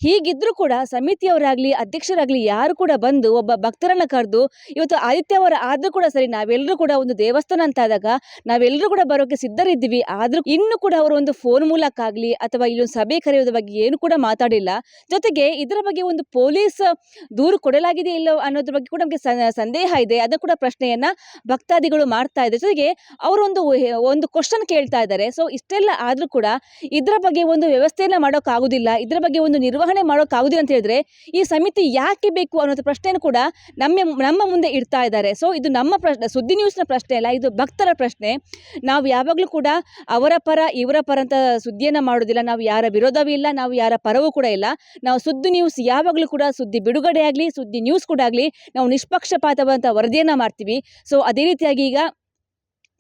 ಹೀಗಿದ್ರೂ ಕೂಡ ಸಮಿತಿಯವರಾಗ್ಲಿ, ಅಧ್ಯಕ್ಷರಾಗ್ಲಿ ಯಾರು ಕೂಡ ಬಂದು ಒಬ್ಬ ಭಕ್ತರನ್ನ ಕರೆದು ಇವತ್ತು ಆದಿತ್ಯವಾರ ಆದ್ರೂ ಕೂಡ ಸರಿ, ನಾವೆಲ್ಲರೂ ಕೂಡ ಒಂದು ದೇವಸ್ಥಾನ ಅಂತ ಆದಾಗ ನಾವೆಲ್ಲರೂ ಕೂಡ ಬರೋಕೆ ಸಿದ್ಧರಿದ್ದೀವಿ. ಆದ್ರೂ ಇನ್ನು ಕೂಡ ಅವರು ಒಂದು ಫೋನ್ ಮೂಲಕ ಆಗಲಿ ಅಥವಾ ಇಲ್ಲೊಂದು ಸಭೆ ಕರೆಯೋದ್ರ ಬಗ್ಗೆ ಏನು ಕೂಡ ಮಾತಾಡಿಲ್ಲ. ಜೊತೆಗೆ ಇದರ ಬಗ್ಗೆ ಒಂದು ಪೊಲೀಸ್ ದೂರು ಕೊಡಲಾಗಿದೆ ಇಲ್ಲೋ ಅನ್ನೋದ್ರ ಬಗ್ಗೆ ಕೂಡ ನಮಗೆ ಸಂದೇಹ ಇದೆ. ಅದು ಕೂಡ ಪ್ರಶ್ನೆಯನ್ನ ಭಕ್ತಾದಿಗಳು ಮಾಡ್ತಾ ಇದ್ದಾರೆ. ಜೊತೆಗೆ ಅವರೊಂದು ಒಂದು ಕ್ವಶನ್ ಕೇಳ್ತಾ ಇದ್ದಾರೆ. ಸೊ ಇಷ್ಟೆಲ್ಲ ಆದ್ರೂ ಕೂಡ ಇದರ ಬಗ್ಗೆ ಒಂದು ವ್ಯವಸ್ಥೆಯನ್ನ ಮಾಡೋಕ್ಕಾಗೋದಿಲ್ಲ. ಇದರ ಬಗ್ಗೆ ಒಂದು ನಿರ್ವಹಣೆ ಮಾಡೋಕ್ಕಾಗುದಿಲ್ಲ ಅಂತ ಹೇಳಿದ್ರೆ ಈ ಸಮಿತಿ ಯಾಕೆ ಬೇಕು ಅನ್ನೋದು ಪ್ರಶ್ನೆಯನ್ನು ಕೂಡ ನಮ್ಮ ನಮ್ಮ ಮುಂದೆ ಇಡ್ತಾ ಇದ್ದಾರೆ. ಸೊ ಇದು ನಮ್ಮ ಪ್ರಶ್ನೆ ಸುದ್ದಿ ನ್ಯೂಸ್ನ ಪ್ರಶ್ನೆ ಅಲ್ಲ, ಇದು ಭಕ್ತರ ಪ್ರಶ್ನೆ. ನಾವು ಯಾವಾಗಲೂ ಕೂಡ ಅವರ ಪರ, ಇವರ ಪರ ಅಂತ ಸುದ್ದಿಯನ್ನು ಮಾಡೋದಿಲ್ಲ. ನಾವು ಯಾರ ವಿರೋಧವೂ ಇಲ್ಲ, ನಾವು ಯಾರ ಪರವೂ ಕೂಡ ಇಲ್ಲ. ನಾವು ಸುದ್ದಿ ನ್ಯೂಸ್ ಯಾವಾಗಲೂ ಕೂಡ ಸುದ್ದಿ ಬಿಡುಗಡೆ ಆಗಲಿ ಸುದ್ದಿ ನ್ಯೂಸ್ ಕೂಡ ಆಗಲಿ, ನಾವು ನಿಷ್ಪಕ್ಷಪಾತವಾದಂಥ ವರದಿಯನ್ನು ಮಾಡ್ತೀವಿ. ಸೊ ಅದೇ ರೀತಿಯಾಗಿ ಈಗ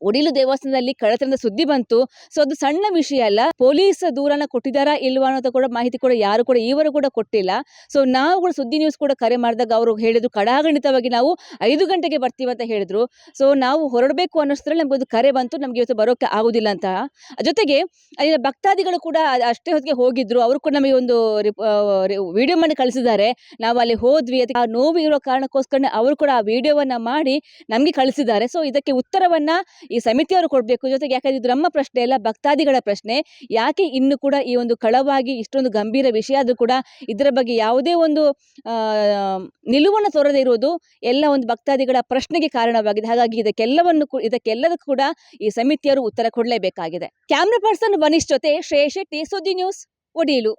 ಒಡಿಲು ದೇವಸ್ಥಾನದಲ್ಲಿ ಕಳ್ಳತನದ ಸುದ್ದಿ ಬಂತು. ಸೊ ಅದು ಸಣ್ಣ ವಿಷಯ ಅಲ್ಲ. ಪೊಲೀಸ್ ದೂರನ ಕೊಟ್ಟಿದ್ದಾರಾ ಇಲ್ವಾ ಅನ್ನೋದು ಕೂಡ ಮಾಹಿತಿ ಕೂಡ ಯಾರು ಕೂಡ ಈವರು ಕೂಡ ಕೊಟ್ಟಿಲ್ಲ. ಸೊ ನಾವು ಕೂಡ ಸುದ್ದಿ ನ್ಯೂಸ್ ಕೂಡ ಕರೆ ಮಾಡಿದಾಗ ಅವರು ಹೇಳಿದ್ರು ಕಡಾಗಣಿತವಾಗಿ ನಾವು ಐದು ಗಂಟೆಗೆ ಬರ್ತೀವಿ ಅಂತ ಹೇಳಿದ್ರು. ಸೊ ನಾವು ಹೊರಡಬೇಕು ಅನ್ನೋಷ್ಟರಲ್ಲಿ ನಮಗೊಂದು ಕರೆ ಬಂತು. ನಮಗೆ ಇವತ್ತು ಬರೋಕೆ ಆಗುದಿಲ್ಲ ಅಂತ. ಜೊತೆಗೆ, ಅಲ್ಲಿನ ಭಕ್ತಾದಿಗಳು ಕೂಡ ಅಷ್ಟೇ ಹೊತ್ತಿಗೆ ಹೋಗಿದ್ರು. ಅವರು ಕೂಡ ನಮಗೆ ಒಂದು ವಿಡಿಯೋ ಮಾಡಿ ಕಳಿಸಿದ್ದಾರೆ. ನಾವು ಅಲ್ಲಿ ಹೋದ್ವಿ. ಅದಕ್ಕೆ ಆ ನೋವು ಇರೋ ಕಾರಣಕ್ಕೋಸ್ಕರ ಅವರು ಕೂಡ ಆ ವಿಡಿಯೋವನ್ನ ಮಾಡಿ ನಮಗೆ ಕಳಿಸಿದ್ದಾರೆ. ಸೊ ಇದಕ್ಕೆ ಉತ್ತರವನ್ನ ಈ ಸಮಿತಿಯವರು ಕೊಡಬೇಕು. ಜೊತೆಗೆ ಯಾಕಂದ್ರೆ ಇದು ನಮ್ಮ ಪ್ರಶ್ನೆ ಅಲ್ಲ, ಭಕ್ತಾದಿಗಳ ಪ್ರಶ್ನೆ. ಯಾಕೆ ಇನ್ನು ಕೂಡ ಈ ಒಂದು ಕಳವಾಗಿ ಇಷ್ಟೊಂದು ಗಂಭೀರ ವಿಷಯ ಆದರೂ ಕೂಡ ಇದರ ಬಗ್ಗೆ ಯಾವುದೇ ಒಂದು ನಿಲುವನ್ನು ತೋರದೇ ಇರುವುದು ಎಲ್ಲ ಒಂದು ಭಕ್ತಾದಿಗಳ ಪ್ರಶ್ನೆಗೆ ಕಾರಣವಾಗಿದೆ. ಹಾಗಾಗಿ ಇದಕ್ಕೆಲ್ಲವನ್ನು ಇದಕ್ಕೆಲ್ಲದಕ್ಕೂ ಕೂಡ ಈ ಸಮಿತಿಯವರು ಉತ್ತರ ಕೊಡಲೇಬೇಕಾಗಿದೆ. ಕ್ಯಾಮ್ರಾ ಪರ್ಸನ್ ವನಿಶ್ ಜೊತೆ ಶ್ರೇಯ ಶೆಟ್ಟಿ ಸುದ್ದಿ ನ್ಯೂಸ್ ಒಡಿಯಲು